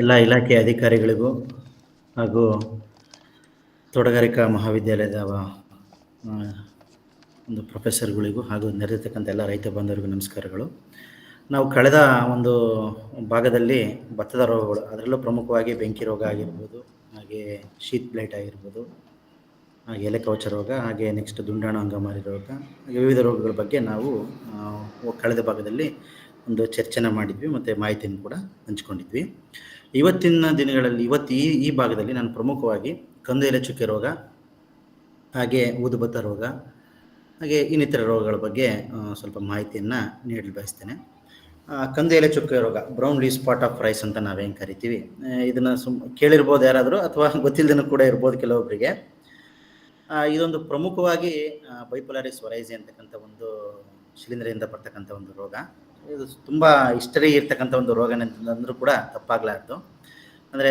ಎಲ್ಲ ಇಲಾಖೆಯ ಅಧಿಕಾರಿಗಳಿಗೂ ಹಾಗೂ ತೋಟಗಾರಿಕಾ ಮಹಾವಿದ್ಯಾಲಯದ ಒಂದು ಪ್ರೊಫೆಸರ್ಗಳಿಗೂ ಹಾಗೂ ನೆರೆದಿರ್ತಕ್ಕಂಥ ಎಲ್ಲ ರೈತ ಬಾಂಧವರಿಗೂ ನಮಸ್ಕಾರಗಳು. ನಾವು ಕಳೆದ ಒಂದು ಭಾಗದಲ್ಲಿ ಭತ್ತದ ರೋಗಗಳು, ಅದರಲ್ಲೂ ಪ್ರಮುಖವಾಗಿ ಬೆಂಕಿ ರೋಗ ಆಗಿರ್ಬೋದು, ಹಾಗೆ ಶೀತ್ ಬ್ಲೈಟ್ ಆಗಿರ್ಬೋದು, ಹಾಗೆ ಎಲೆ ಕವಚ ರೋಗ, ಹಾಗೆ ನೆಕ್ಸ್ಟ್ ದುಂಡಾಣು ಅಂಗಮಾರಿ ರೋಗ, ಹಾಗೆ ವಿವಿಧ ರೋಗಗಳ ಬಗ್ಗೆ ನಾವು ಕಳೆದ ಭಾಗದಲ್ಲಿ ಒಂದು ಚರ್ಚೆನ ಮಾಡಿದ್ವಿ, ಮತ್ತು ಮಾಹಿತಿಯನ್ನು ಕೂಡ ಹಂಚ್ಕೊಂಡಿದ್ವಿ. ಇವತ್ತಿನ ದಿನಗಳಲ್ಲಿ, ಇವತ್ತು ಈ ಈ ಭಾಗದಲ್ಲಿ ನಾನು ಪ್ರಮುಖವಾಗಿ ಕಂದೆಲೆ ಚುಕ್ಕೆ ರೋಗ, ಹಾಗೆ ಊದುಬತ್ತ ರೋಗ, ಹಾಗೆ ಇನ್ನಿತರ ರೋಗಗಳ ಬಗ್ಗೆ ಸ್ವಲ್ಪ ಮಾಹಿತಿಯನ್ನು ನೀಡಲು ಬಯಸ್ತೇನೆ. ಕಂದು ಎಲೆ ಚುಕ್ಕೆ ರೋಗ brown leaf spot of rice ಅಂತ ನಾವೇನು ಕರಿತೀವಿ. ಇದನ್ನು ಇದನ್ನ ಸುಮ್, ಕೇಳಿರ್ಬೋದು ಯಾರಾದರೂ, ಅಥವಾ ಗೊತ್ತಿಲ್ಲದನ್ನು ಕೂಡ ಇರ್ಬೋದು ಕೆಲವೊಬ್ಬರಿಗೆ ಇದೊಂದು ಪ್ರಮುಖವಾಗಿ ಬೈಪೊಲಾರಿಸ್ ವರೈಸಿ ಅಂತಕ್ಕಂಥ ಒಂದು ಶಿಲೀಂಧ್ರದಿಂದ ಬರ್ತಕ್ಕಂಥ ಒಂದು ರೋಗ. ಇದು ತುಂಬ ಹಿಸ್ಟರಿ ಇರ್ತಕ್ಕಂಥ ಒಂದು ರೋಗ ಅಂದ್ರೂ ಕೂಡ ತಪ್ಪಾಗಲಾರ್ದು. ಅಂದರೆ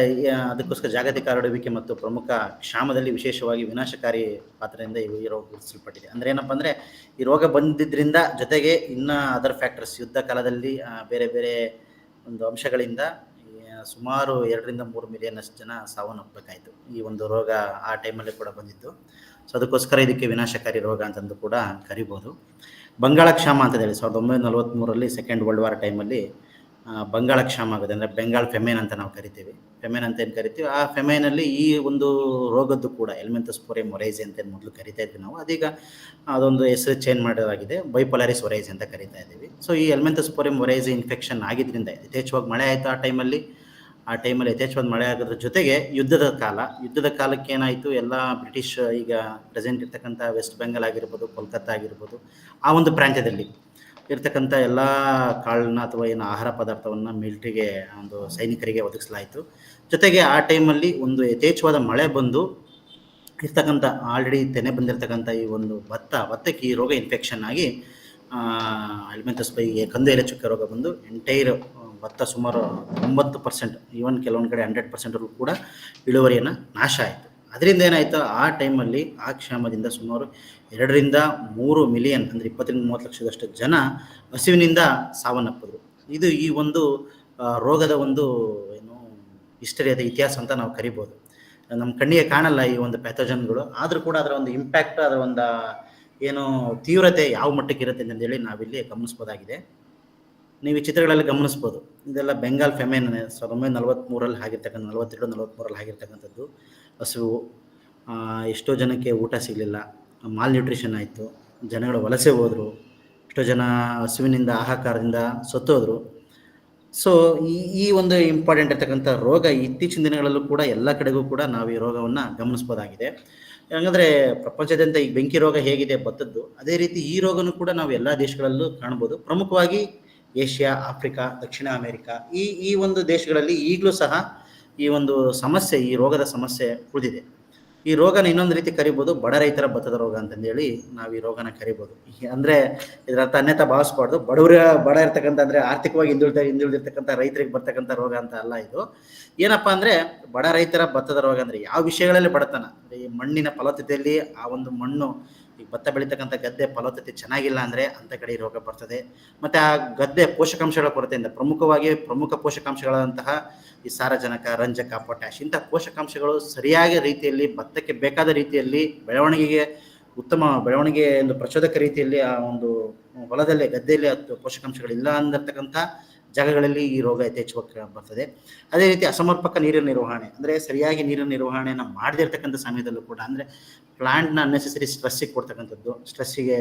ಅದಕ್ಕೋಸ್ಕರ ಜಾಗತಿಕ ಹರಡುವಿಕೆ ಮತ್ತು ಪ್ರಮುಖ ಕ್ಷಾಮದಲ್ಲಿ ವಿಶೇಷವಾಗಿ ವಿನಾಶಕಾರಿ ಪಾತ್ರದಿಂದ ಈ ರೋಗ ಗುರುತಿಸಲ್ಪಟ್ಟಿದೆ ಅಂದರೆ ಏನಪ್ಪ ಅಂದರೆ, ಈ ರೋಗ ಬಂದಿದ್ದರಿಂದ ಜೊತೆಗೆ ಇನ್ನು ಅದರ್ ಫ್ಯಾಕ್ಟರ್ಸ್ ಯುದ್ಧ ಕಾಲದಲ್ಲಿ ಬೇರೆ ಬೇರೆ ಒಂದು ಅಂಶಗಳಿಂದ ಸುಮಾರು ಎರಡರಿಂದ ಮೂರು ಮಿಲಿಯನ್ ಅಷ್ಟು ಜನ ಸಾವನ್ನಪ್ಪಬೇಕಾಯಿತು. ಈ ಒಂದು ರೋಗ ಆ ಟೈಮಲ್ಲಿ ಕೂಡ ಬಂದಿದ್ದು. ಸೊ ಅದಕ್ಕೋಸ್ಕರ ಇದಕ್ಕೆ ವಿನಾಶಕಾರಿ ರೋಗ ಅಂತಂದು ಕೂಡ ಕರಿಬೋದು. ಬಂಗಾಳ ಕ್ಷಾಮ ಅಂತ ಹೇಳಿ, ಸಾವಿರದ ಒಂಬೈನೂರ ಸೆಕೆಂಡ್ ವರ್ಲ್ಡ್ ವಾರ್ ಟೈಮಲ್ಲಿ ಬಂಗಾಳ ಕ್ಷಾಮ ಆಗುತ್ತೆ ಅಂದರೆ ಬೆಂಗಾಲ್ ಫೆಮೇನ್ ಅಂತ ನಾವು ಕರಿತೀವಿ. ಫೆಮೇನ್ ಅಂತ ಏನು ಕರಿತೀವಿ? ಆ ಫೆಮೇನಲ್ಲಿ ಈ ಒಂದು ರೋಗದ್ದು ಕೂಡ ಎಲ್ಮೆಂತಸ್ಪೋರೆ ಮೊರೈಸ್ ಅಂತ ಮೊದಲು ಕರಿತಾ ಇದ್ವಿ ನಾವು. ಅದೀಗ ಅದೊಂದು ಹೆಸರು ಚೇಂಜ್ ಮಾಡೋದಾಗಿದೆ ಬೈಪೊಲಾರಿಸ್ ಒರೈಸ್ ಅಂತ ಕರಿತಾ ಇದ್ದೀವಿ. ಸೊ ಈ ಎಲ್ಮೆಂತಸ್ಪೋರೆ ಮೊರೈಸಿ ಇನ್ಫೆಕ್ಷನ್ ಆಗಿದ್ದರಿಂದ ಯಥೇಚ್ಛವಾಗಿ ಮಳೆ ಆಯಿತು ಆ ಟೈಮಲ್ಲಿ ಆ ಟೈಮಲ್ಲಿ ಯಥೇಚ್ಛವಾದ ಮಳೆ ಆಗೋದ್ರ ಜೊತೆಗೆ ಯುದ್ಧದ ಕಾಲ. ಯುದ್ಧದ ಕಾಲಕ್ಕೆ ಏನಾಯಿತು? ಎಲ್ಲ ಬ್ರಿಟಿಷ್ ಈಗ ಪ್ರೆಸೆಂಟ್ ಇರ್ತಕ್ಕಂಥ ವೆಸ್ಟ್ ಬೆಂಗಾಲ್ ಆಗಿರ್ಬೋದು, ಕೋಲ್ಕತ್ತಾ ಆಗಿರ್ಬೋದು, ಆ ಒಂದು ಪ್ರಾಂತ್ಯದಲ್ಲಿ ಇರ್ತಕ್ಕಂಥ ಎಲ್ಲ ಕಾಳನ್ನ ಅಥವಾ ಏನು ಆಹಾರ ಪದಾರ್ಥವನ್ನು ಮಿಲ್ಟ್ರಿಗೆ ಒಂದು ಸೈನಿಕರಿಗೆ ಒದಗಿಸಲಾಯಿತು. ಜೊತೆಗೆ ಆ ಟೈಮಲ್ಲಿ ಒಂದು ಯಥೇಚ್ಛವಾದ ಮಳೆ ಬಂದು ಇರ್ತಕ್ಕಂಥ ಆಲ್ರೆಡಿ ತೆನೆ ಬಂದಿರತಕ್ಕಂಥ ಈ ಒಂದು ಭತ್ತ, ಭತ್ತಕ್ಕೆ ಈ ರೋಗ ಇನ್ಫೆಕ್ಷನ್ ಆಗಿ ಅಲ್ಮೆಂತಸ್ ಪೈ ಕಂದು ಎಲೆ ಚುಕ್ಕೆ ರೋಗ ಬಂದು ಎಂಟೈರ್ ಭತ್ತ ಸುಮಾರು ತೊಂಬತ್ತು ಪರ್ಸೆಂಟ್ ಈವನ್ ಕೆಲವೊಂದು ಕಡೆ ಹಂಡ್ರೆಡ್ ಪರ್ಸೆಂಟ್ವರೆಗೂ ಕೂಡ ಇಳುವರಿಯನ್ನು ನಾಶ ಆಯಿತು. ಅದರಿಂದ ಏನಾಯಿತು? ಆ ಟೈಮಲ್ಲಿ ಆ ಕ್ಷಾಮದಿಂದ ಸುಮಾರು ಎರಡರಿಂದ ಮೂರು ಮಿಲಿಯನ್ ಅಂದರೆ ಇಪ್ಪತ್ತರಿಂದ ಮೂವತ್ತು ಲಕ್ಷದಷ್ಟು ಜನ ಹಸಿವಿನಿಂದ ಸಾವನ್ನಪ್ಪಿದ್ರು. ಇದು ಈ ಒಂದು ರೋಗದ ಒಂದು, ಏನು ಹಿಸ್ಟರಿಯಾದ ಇತಿಹಾಸ ಅಂತ ನಾವು ಕರಿಬೋದು. ನಮ್ಮ ಕಣ್ಣಿಗೆ ಕಾಣಲ್ಲ ಈ ಒಂದು ಪ್ಯಾಥೋಜನ್ಗಳು ಆದರೂ ಕೂಡ ಅದರ ಒಂದು ಇಂಪ್ಯಾಕ್ಟ್ ಅದರ ಒಂದು ಏನು, ತೀವ್ರತೆ ಯಾವ ಮಟ್ಟಕ್ಕೆ ಇರುತ್ತೆ ಅಂತಂದೇಳಿ ನಾವಿಲ್ಲಿ ಗಮನಿಸ್ಬೋದಾಗಿದೆ. ನೀವು ಈ ಚಿತ್ರಗಳಲ್ಲಿ ಗಮನಿಸ್ಬೋದು. ಇದೆಲ್ಲ ಬೆಂಗಾಲ್ ಫೆಮೇನ್ ಸಾವಿರದ ಒಂಬೈನೂರ ನಲವತ್ತ್ಮೂರಲ್ಲಿ ಆಗಿರ್ತಕ್ಕಂಥ, ನಲವತ್ತೆರಡು ನಲವತ್ತ್ಮೂರಲ್ಲಿ ಆಗಿರ್ತಕ್ಕಂಥದ್ದು. ಹಸಿವು ಎಷ್ಟೋ ಜನಕ್ಕೆ ಊಟ ಸಿಗಲಿಲ್ಲ ಮಾಲ್ ನ್ಯೂಟ್ರಿಷನ್ ಆಯಿತು, ಜನಗಳು ವಲಸೆ ಹೋದರು, ಎಷ್ಟೋ ಜನ ಹಸುವಿನಿಂದ, ಆಹಾಕಾರದಿಂದ ಸತ್ತೋದ್ರು. ಸೊ ಈ ಈ ಒಂದು ಇಂಪಾರ್ಟೆಂಟ್ ಇರ್ತಕ್ಕಂಥ ರೋಗ ಇತ್ತೀಚಿನ ದಿನಗಳಲ್ಲೂ ಕೂಡ ಎಲ್ಲ ಕಡೆಗೂ ಕೂಡ ನಾವು ಈ ರೋಗವನ್ನು ಗಮನಿಸ್ಬೋದಾಗಿದೆ. ಹಂಗಂದರೆ ಪ್ರಪಂಚದಾದ್ಯಂತ ಈ ಬೆಂಕಿ ರೋಗ ಹೇಗಿದೆ ಬತ್ತದ್ದು, ಅದೇ ರೀತಿ ಈ ರೋಗನೂ ಕೂಡ ನಾವು ಎಲ್ಲ ದೇಶಗಳಲ್ಲೂ ಕಾಣ್ಬೋದು. ಪ್ರಮುಖವಾಗಿ ಏಷ್ಯಾ, ಆಫ್ರಿಕಾ, ದಕ್ಷಿಣ ಅಮೆರಿಕ ಈ ಈ ಒಂದು ದೇಶಗಳಲ್ಲಿ ಈಗಲೂ ಸಹ ಈ ಒಂದು ಸಮಸ್ಯೆ, ಈ ರೋಗದ ಸಮಸ್ಯೆ ಉಳಿದಿದೆ. ಈ ರೋಗನ ಇನ್ನೊಂದು ರೀತಿ ಕರಿಬೋದು, ಬಡ ರೈತರ ಭತ್ತದ ರೋಗ ಅಂತಂದೇಳಿ ನಾವು ಈ ರೋಗನ ಕರಿಬೋದು. ಅಂದ್ರೆ ಇದರ ಅನ್ಯತಾ ಭಾವಿಸ್ಬಾರ್ದು. ಬಡವರ, ಬಡ ಇರ್ತಕ್ಕಂಥ ಅಂದ್ರೆ ಆರ್ಥಿಕವಾಗಿ ಹಿಂದುಳಿದ, ಹಿಂದುಳಿದಿರ್ತಕ್ಕಂಥ ರೈತರಿಗೆ ಬರ್ತಕ್ಕಂಥ ರೋಗ ಅಂತ ಅಲ್ಲ ಇದು. ಏನಪ್ಪಾ ಅಂದ್ರೆ ಬಡ ರೈತರ ಭತ್ತದ ರೋಗ ಅಂದ್ರೆ ಯಾವ ವಿಷಯಗಳಲ್ಲಿ ಬಡತನ? ಈ ಮಣ್ಣಿನ ಫಲವತ್ತತೆಯಲ್ಲಿ ಆ ಒಂದು ಮಣ್ಣು ಭತ್ತ ಬೆಳೀತಕ್ಕಂಥ ಗದ್ದೆ ಫಲವತ್ತತೆ ಚೆನ್ನಾಗಿಲ್ಲ ಅಂದ್ರೆ ಅಂಥ ಕಡೆ ರೋಗ ಬರ್ತದೆ. ಮತ್ತೆ ಆ ಗದ್ದೆ ಪೋಷಕಾಂಶಗಳ ಕೊರತೆಯಿಂದ ಪ್ರಮುಖವಾಗಿ ಪ್ರಮುಖ ಪೋಷಕಾಂಶಗಳಂತಹ ಈ ಸಾರಜನಕ, ರಂಜಕ ಪೊಟ್ಯಾಶ್ ಇಂಥ ಪೋಷಕಾಂಶಗಳು ಸರಿಯಾದ ರೀತಿಯಲ್ಲಿ ಭತ್ತಕ್ಕೆ ಬೇಕಾದ ರೀತಿಯಲ್ಲಿ ಬೆಳವಣಿಗೆಗೆ ಉತ್ತಮ ಬೆಳವಣಿಗೆ ಒಂದು ಪ್ರಚೋದಕ ರೀತಿಯಲ್ಲಿ ಆ ಒಂದು ಹೊಲದಲ್ಲಿ ಗದ್ದೆಯಲ್ಲಿ ಪೋಷಕಾಂಶಗಳು ಇಲ್ಲ ಅಂದಿರ್ತಕ್ಕಂಥ ಜಾಗಗಳಲ್ಲಿ ಈ ರೋಗ ಯಥೇಚ್ಛವಾಗಿ ಬರ್ತದೆ. ಅದೇ ರೀತಿ ಅಸಮರ್ಪಕ ನೀರಿನ ನಿರ್ವಹಣೆ, ಅಂದರೆ ಸರಿಯಾಗಿ ನೀರಿನ ನಿರ್ವಹಣೆಯನ್ನು ಮಾಡದೇ ಇರತಕ್ಕಂಥ ಸಮಯದಲ್ಲೂ ಕೂಡ, ಅಂದರೆ ಪ್ಲಾಂಟ್ನ ಅನ್ನೆಸೆಸರಿ ಸ್ಟ್ರೆಸ್ಸಿಗೆ ಕೊಡ್ತಕ್ಕಂಥದ್ದು ಸ್ಟ್ರೆಸ್ಸಿಗೆ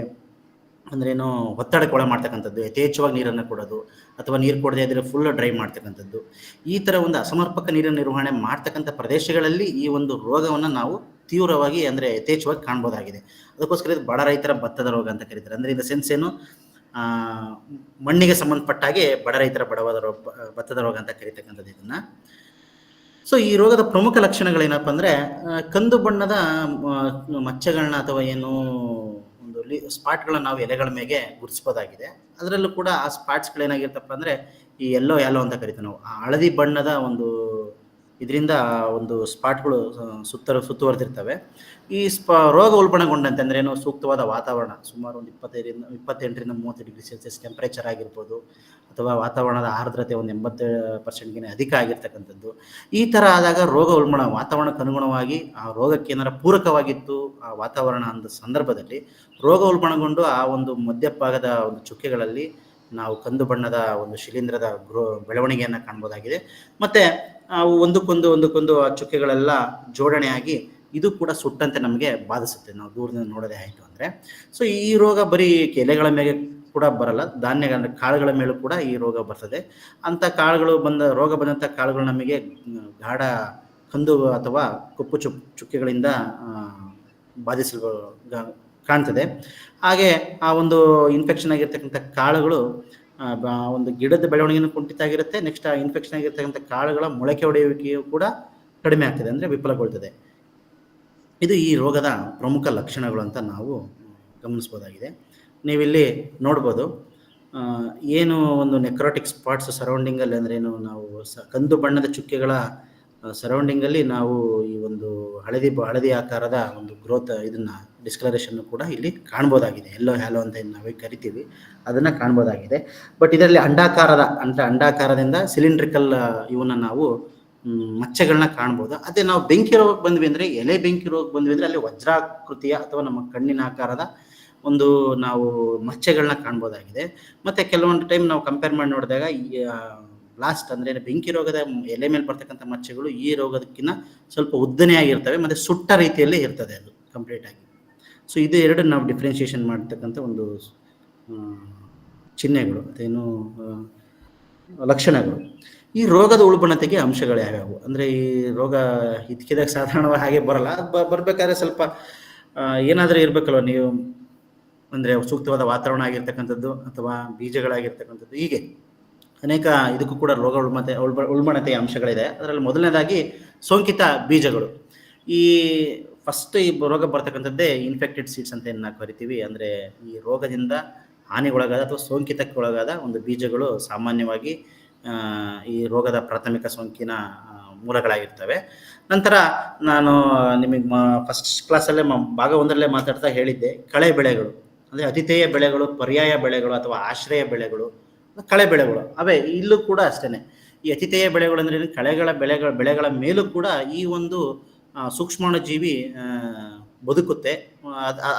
ಏನು ಒತ್ತಡಕ್ಕೆ ಒಳ ಮಾಡ್ತಕ್ಕಂಥದ್ದು, ಯಥೇಚ್ಛವಾಗಿ ನೀರನ್ನು ಕೊಡೋದು, ಅಥವಾ ನೀರು ಕೊಡದೇ ಇದ್ರೆ ಫುಲ್ ಡ್ರೈ ಮಾಡ್ತಕ್ಕಂಥದ್ದು. ಈ ಥರ ಒಂದು ಅಸಮರ್ಪಕ ನೀರಿನ ನಿರ್ವಹಣೆ ಮಾಡ್ತಕ್ಕಂಥ ಪ್ರದೇಶಗಳಲ್ಲಿ ಈ ಒಂದು ರೋಗವನ್ನು ನಾವು ತೀವ್ರವಾಗಿ ಅಂದರೆ ಯಥೇಚ್ಛವಾಗಿ ಕಾಣ್ಬೋದಾಗಿದೆ. ಅದಕ್ಕೋಸ್ಕರ ಇದು ಬಡ ರೈತರ ಭತ್ತದ ರೋಗ ಅಂತ ಕರೀತಾರೆ. ಅಂದರೆ ಇನ್ ದ ಸೆನ್ಸ್ ಏನು? ಮಣ್ಣಿಗೆ ಸಂಬಂಧಪಟ್ಟ ಹಾಗೆ ಬಡ ರೈತರ ಬಡವಾದ ರೋಗ, ಭತ್ತದ ರೋಗ ಅಂತ ಕರೀತಕ್ಕಂಥದ್ದು ಇದನ್ನು. ಸೊ ಈ ರೋಗದ ಪ್ರಮುಖ ಲಕ್ಷಣಗಳೇನಪ್ಪ ಅಂದರೆ ಕಂದು ಬಣ್ಣದ ಮಚ್ಚೆಗಳನ್ನ ಅಥವಾ ಏನು ಒಂದು ಸ್ಪಾಟ್ಗಳನ್ನ ನಾವು ಎಲೆಗಳ ಮೇಲೆ ಗುರುತಿಸ್ಬೋದಾಗಿದೆ ಅದರಲ್ಲೂ ಕೂಡ ಆ ಸ್ಪಾಟ್ಸ್ಗಳೇನಾಗಿರ್ತಪ್ಪ ಅಂದರೆ, ಈ ಎಲ್ಲೋ ಎಲ್ಲೋ ಅಂತ ಕರಿತೀವಿ ನಾವು. ಆ ಹಳದಿ ಬಣ್ಣದ ಒಂದು ಇದರಿಂದ ಒಂದು ಸ್ಪಾಟ್ಗಳು ಸುತ್ತ ಸುತ್ತುವರೆದಿರ್ತವೆ. ಈ ಸ್ಪ, ರೋಗ ಉಲ್ಬಣಗೊಂಡಂತೆ ಅಂದ್ರೆ ಏನು ಸೂಕ್ತವಾದ ವಾತಾವರಣ, ಸುಮಾರು ಒಂದು ಇಪ್ಪತ್ತೈದರಿಂದ, ಇಪ್ಪತ್ತೆಂಟರಿಂದ ಮೂವತ್ತು ಡಿಗ್ರಿ ಸೆಲ್ಸಿಯಸ್ ಟೆಂಪರೇಚರ್ ಆಗಿರ್ಬೋದು, ಅಥವಾ ವಾತಾವರಣದ ಆರ್ದ್ರತೆ ಒಂದು ಎಂಬತ್ತು ಪರ್ಸೆಂಟ್ಗಿಂತ ಅಧಿಕ ಆಗಿರ್ತಕ್ಕಂಥದ್ದು. ಈ ಥರ ಆದಾಗ ರೋಗ ಉಲ್ಬಣ, ವಾತಾವರಣಕ್ಕೆ ಅನುಗುಣವಾಗಿ ಆ ರೋಗಕ್ಕೆ ಏನಾರ ಪೂರಕವಾಗಿತ್ತು ಆ ವಾತಾವರಣ ಅಂದ ಸಂದರ್ಭದಲ್ಲಿ, ರೋಗ ಉಲ್ಬಣಗೊಂಡು ಆ ಒಂದು ಮಧ್ಯಭಾಗದ ಒಂದು ಚುಕ್ಕೆಗಳಲ್ಲಿ ನಾವು ಕಂದು ಬಣ್ಣದ ಒಂದು ಶಿಲೀಂಧ್ರದ ಗ್ರೋ, ಬೆಳವಣಿಗೆಯನ್ನು ಕಾಣ್ಬೋದಾಗಿದೆ. ಮತ್ತೆ ಒಂದಕ್ಕೊಂದು ಒಂದಕ್ಕೊಂದು ಆ ಚುಕ್ಕೆಗಳೆಲ್ಲ ಜೋಡಣೆಯಾಗಿ ಇದು ಕೂಡ ಸುಟ್ಟಂತೆ ನಮಗೆ ಬಾಧಿಸುತ್ತೆ. ನಾವು ದೂರದಿಂದ ನೋಡೋದೇ ಆಯಿತು ಅಂದರೆ. ಸೊ ಈ ರೋಗ ಬರೀ ಎಲೆಗಳ ಮೇಲೆ ಕೂಡ ಬರಲ್ಲ. ಧಾನ್ಯ ಅಂದರೆ ಕಾಳುಗಳ ಮೇಲೂ ಕೂಡ ಈ ರೋಗ ಬರ್ತದೆ. ಅಂಥ ಕಾಳುಗಳು ಬಂದ, ರೋಗ ಬಂದಂಥ ಕಾಳುಗಳು ನಮಗೆ ಗಾಢ ಕಂದು ಅಥವಾ ಕಪ್ಪು ಚುಕ್ ಚುಕ್ಕೆಗಳಿಂದ ಬಾಧಿಸಲು ಕಾಣ್ತದೆ. ಹಾಗೆ ಆ ಒಂದು ಇನ್ಫೆಕ್ಷನ್ ಆಗಿರ್ತಕ್ಕಂಥ ಕಾಳುಗಳು ಒಂದು ಗಿಡದ ಬೆಳವಣಿಗೆಯನ್ನು ಕುಂಠಿತ ಆಗಿರುತ್ತೆ ನೆಕ್ಸ್ಟ್ ಆ ಇನ್ಫೆಕ್ಷನ್ ಆಗಿರ್ತಕ್ಕಂಥ ಕಾಳುಗಳ ಮೊಳಕೆ ಒಡೆಯುವಿಕೆಯು ಕೂಡ ಕಡಿಮೆ ಆಗ್ತದೆ ಅಂದರೆ ವಿಫಲಗೊಳ್ತದೆ. ಇದು ಈ ರೋಗದ ಪ್ರಮುಖ ಲಕ್ಷಣಗಳು ಅಂತ ನಾವು ಗಮನಿಸ್ಬೋದಾಗಿದೆ. ನೀವಿಲ್ಲಿ ನೋಡ್ಬೋದು. ಏನು ಒಂದು ನೆಕ್ರೋಟಿಕ್ ಸ್ಪಾಟ್ಸ್ ಸರೌಂಡಿಂಗಲ್ಲಿ ಅಂದರೆ ಏನು ನಾವು ಸ, ಕಂದು ಬಣ್ಣದ ಚುಕ್ಕೆಗಳ ಸರೌಂಡಿಂಗಲ್ಲಿ ನಾವು ಈ ಒಂದು ಹಳದಿ ಹಳದಿ ಆಕಾರದ ಒಂದು ಗ್ರೋತ್ ಇದನ್ನ ಡಿಸ್ಕಲರೇಷನ್ ಕೂಡ ಇಲ್ಲಿ ಕಾಣ್ಬೋದಾಗಿದೆ. ಎಲ್ಲೋ ಹ್ಯಾಲೋ ಅಂತ ನಾವೇ ಕರಿತೀವಿ. ಅದನ್ನು ಕಾಣ್ಬೋದಾಗಿದೆ. ಬಟ್ ಇದರಲ್ಲಿ ಅಂಡಾಕಾರದ ಅಂತ ಅಂಡಾಕಾರದಿಂದ ಸಿಲಿಂಡ್ರಿಕಲ್ ಇವನ್ನ ನಾವು ಮಚ್ಚೆಗಳನ್ನ ಕಾಣ್ಬೋದು. ಅದೇ ನಾವು ಬೆಂಕಿ ರೋಗಕ್ಕೆ ಬಂದ್ವಿ ಅಂದರೆ ಎಲೆ ಬೆಂಕಿ ರೋಗಕ್ಕೆ ಬಂದ್ವಿ ಅಂದರೆ ಅಲ್ಲಿ ವಜ್ರಾಕೃತಿಯ ಅಥವಾ ನಮ್ಮ ಕಣ್ಣಿನ ಆಕಾರದ ಒಂದು ನಾವು ಮಚ್ಚೆಗಳನ್ನ ಕಾಣ್ಬೋದಾಗಿದೆ. ಮತ್ತು ಕೆಲವೊಂದು ಟೈಮ್ ನಾವು ಕಂಪೇರ್ ಮಾಡಿ ನೋಡಿದಾಗ ಲಾಸ್ಟ್ ಅಂದರೆ ಬೆಂಕಿ ರೋಗದ ಎಲೆ ಮೇಲೆ ಬರ್ತಕ್ಕಂಥ ಮಚ್ಚೆಗಳು ಈ ರೋಗದಕ್ಕಿಂತ ಸ್ವಲ್ಪ ಉದ್ದನೆಯಾಗಿರ್ತವೆ. ಮತ್ತು ಸುಟ್ಟ ರೀತಿಯಲ್ಲಿ ಇರ್ತದೆ ಅದು ಕಂಪ್ಲೀಟ್ ಆಗಿ. ಸೊ ಇದು ಎರಡು ನಾವು ಡಿಫ್ರೆನ್ಷಿಯೇಷನ್ ಮಾಡ್ತಕ್ಕಂಥ ಒಂದು ಚಿಹ್ನೆಗಳು, ಅದೇನು ಲಕ್ಷಣಗಳು. ಈ ರೋಗದ ಉಳ್ಬಣತೆಗೆ ಅಂಶಗಳು ಯಾವ್ಯಾವು? ಅಂದರೆ ಈ ರೋಗ ಇದ್ಕಿದಾಗ ಸಾಧಾರಣವಾಗಿ ಹಾಗೆ ಬರಲ್ಲ. ಬರ್ಬೇಕಾದ್ರೆ ಸ್ವಲ್ಪ ಏನಾದರೂ ಇರಬೇಕಲ್ವ ನೀವು? ಅಂದರೆ ಸೂಕ್ತವಾದ ವಾತಾವರಣ ಆಗಿರ್ತಕ್ಕಂಥದ್ದು ಅಥವಾ ಬೀಜಗಳಾಗಿರ್ತಕ್ಕಂಥದ್ದು, ಹೀಗೆ. ಅನೇಕ ಇದಕ್ಕೂ ಕೂಡ ರೋಗ ಉಳ್ಮತೆ ಉಳ್ಬ ಉಳ್ಬಣತೆಯ ಅಂಶಗಳಿದೆ. ಅದರಲ್ಲಿ ಮೊದಲನೇದಾಗಿ ಸೋಂಕಿತ ಬೀಜಗಳು. ಈ ಫಸ್ಟ್ ಈ ರೋಗ ಬರ್ತಕ್ಕಂಥದ್ದೇ ಇನ್ಫೆಕ್ಟೆಡ್ ಸೀಡ್ಸ್ ಅಂತ ಏನು ನಾವು ಕರಿತೀವಿ, ಅಂದರೆ ಈ ರೋಗದಿಂದ ಹಾನಿಗೊಳಗಾದ ಅಥವಾ ಸೋಂಕಿತಕ್ಕೆ ಒಳಗಾದ ಒಂದು ಬೀಜಗಳು ಸಾಮಾನ್ಯವಾಗಿ ಈ ರೋಗದ ಪ್ರಾಥಮಿಕ ಸೋಂಕಿನ ಮೂಲಗಳಾಗಿರ್ತವೆ. ನಂತರ ನಾನು ನಿಮಗೆ ಫಸ್ಟ್ ಕ್ಲಾಸಲ್ಲೇ ಭಾಗ ಒಂದರಲ್ಲೇ ಮಾತಾಡ್ತಾ ಹೇಳಿದ್ದೆ, ಕಳೆ ಬೆಳೆಗಳು, ಅಂದರೆ ಅತಿಥೇಯ ಬೆಳೆಗಳು, ಪರ್ಯಾಯ ಬೆಳೆಗಳು ಅಥವಾ ಆಶ್ರಯ ಬೆಳೆಗಳು ಕಳೆ ಬೆಳೆಗಳು, ಅವೇ ಇಲ್ಲೂ ಕೂಡ ಅಷ್ಟೇ ಈ ಅತಿಥೇಯ ಬೆಳೆಗಳು ಅಂದ್ರೆ ಕಳೆಗಳ ಬೆಳೆಗಳ ಬೆಳೆಗಳ ಮೇಲೂ ಕೂಡ ಈ ಒಂದು ಸೂಕ್ಷ್ಮಾಣುಜೀವಿ ಬದುಕುತ್ತೆ.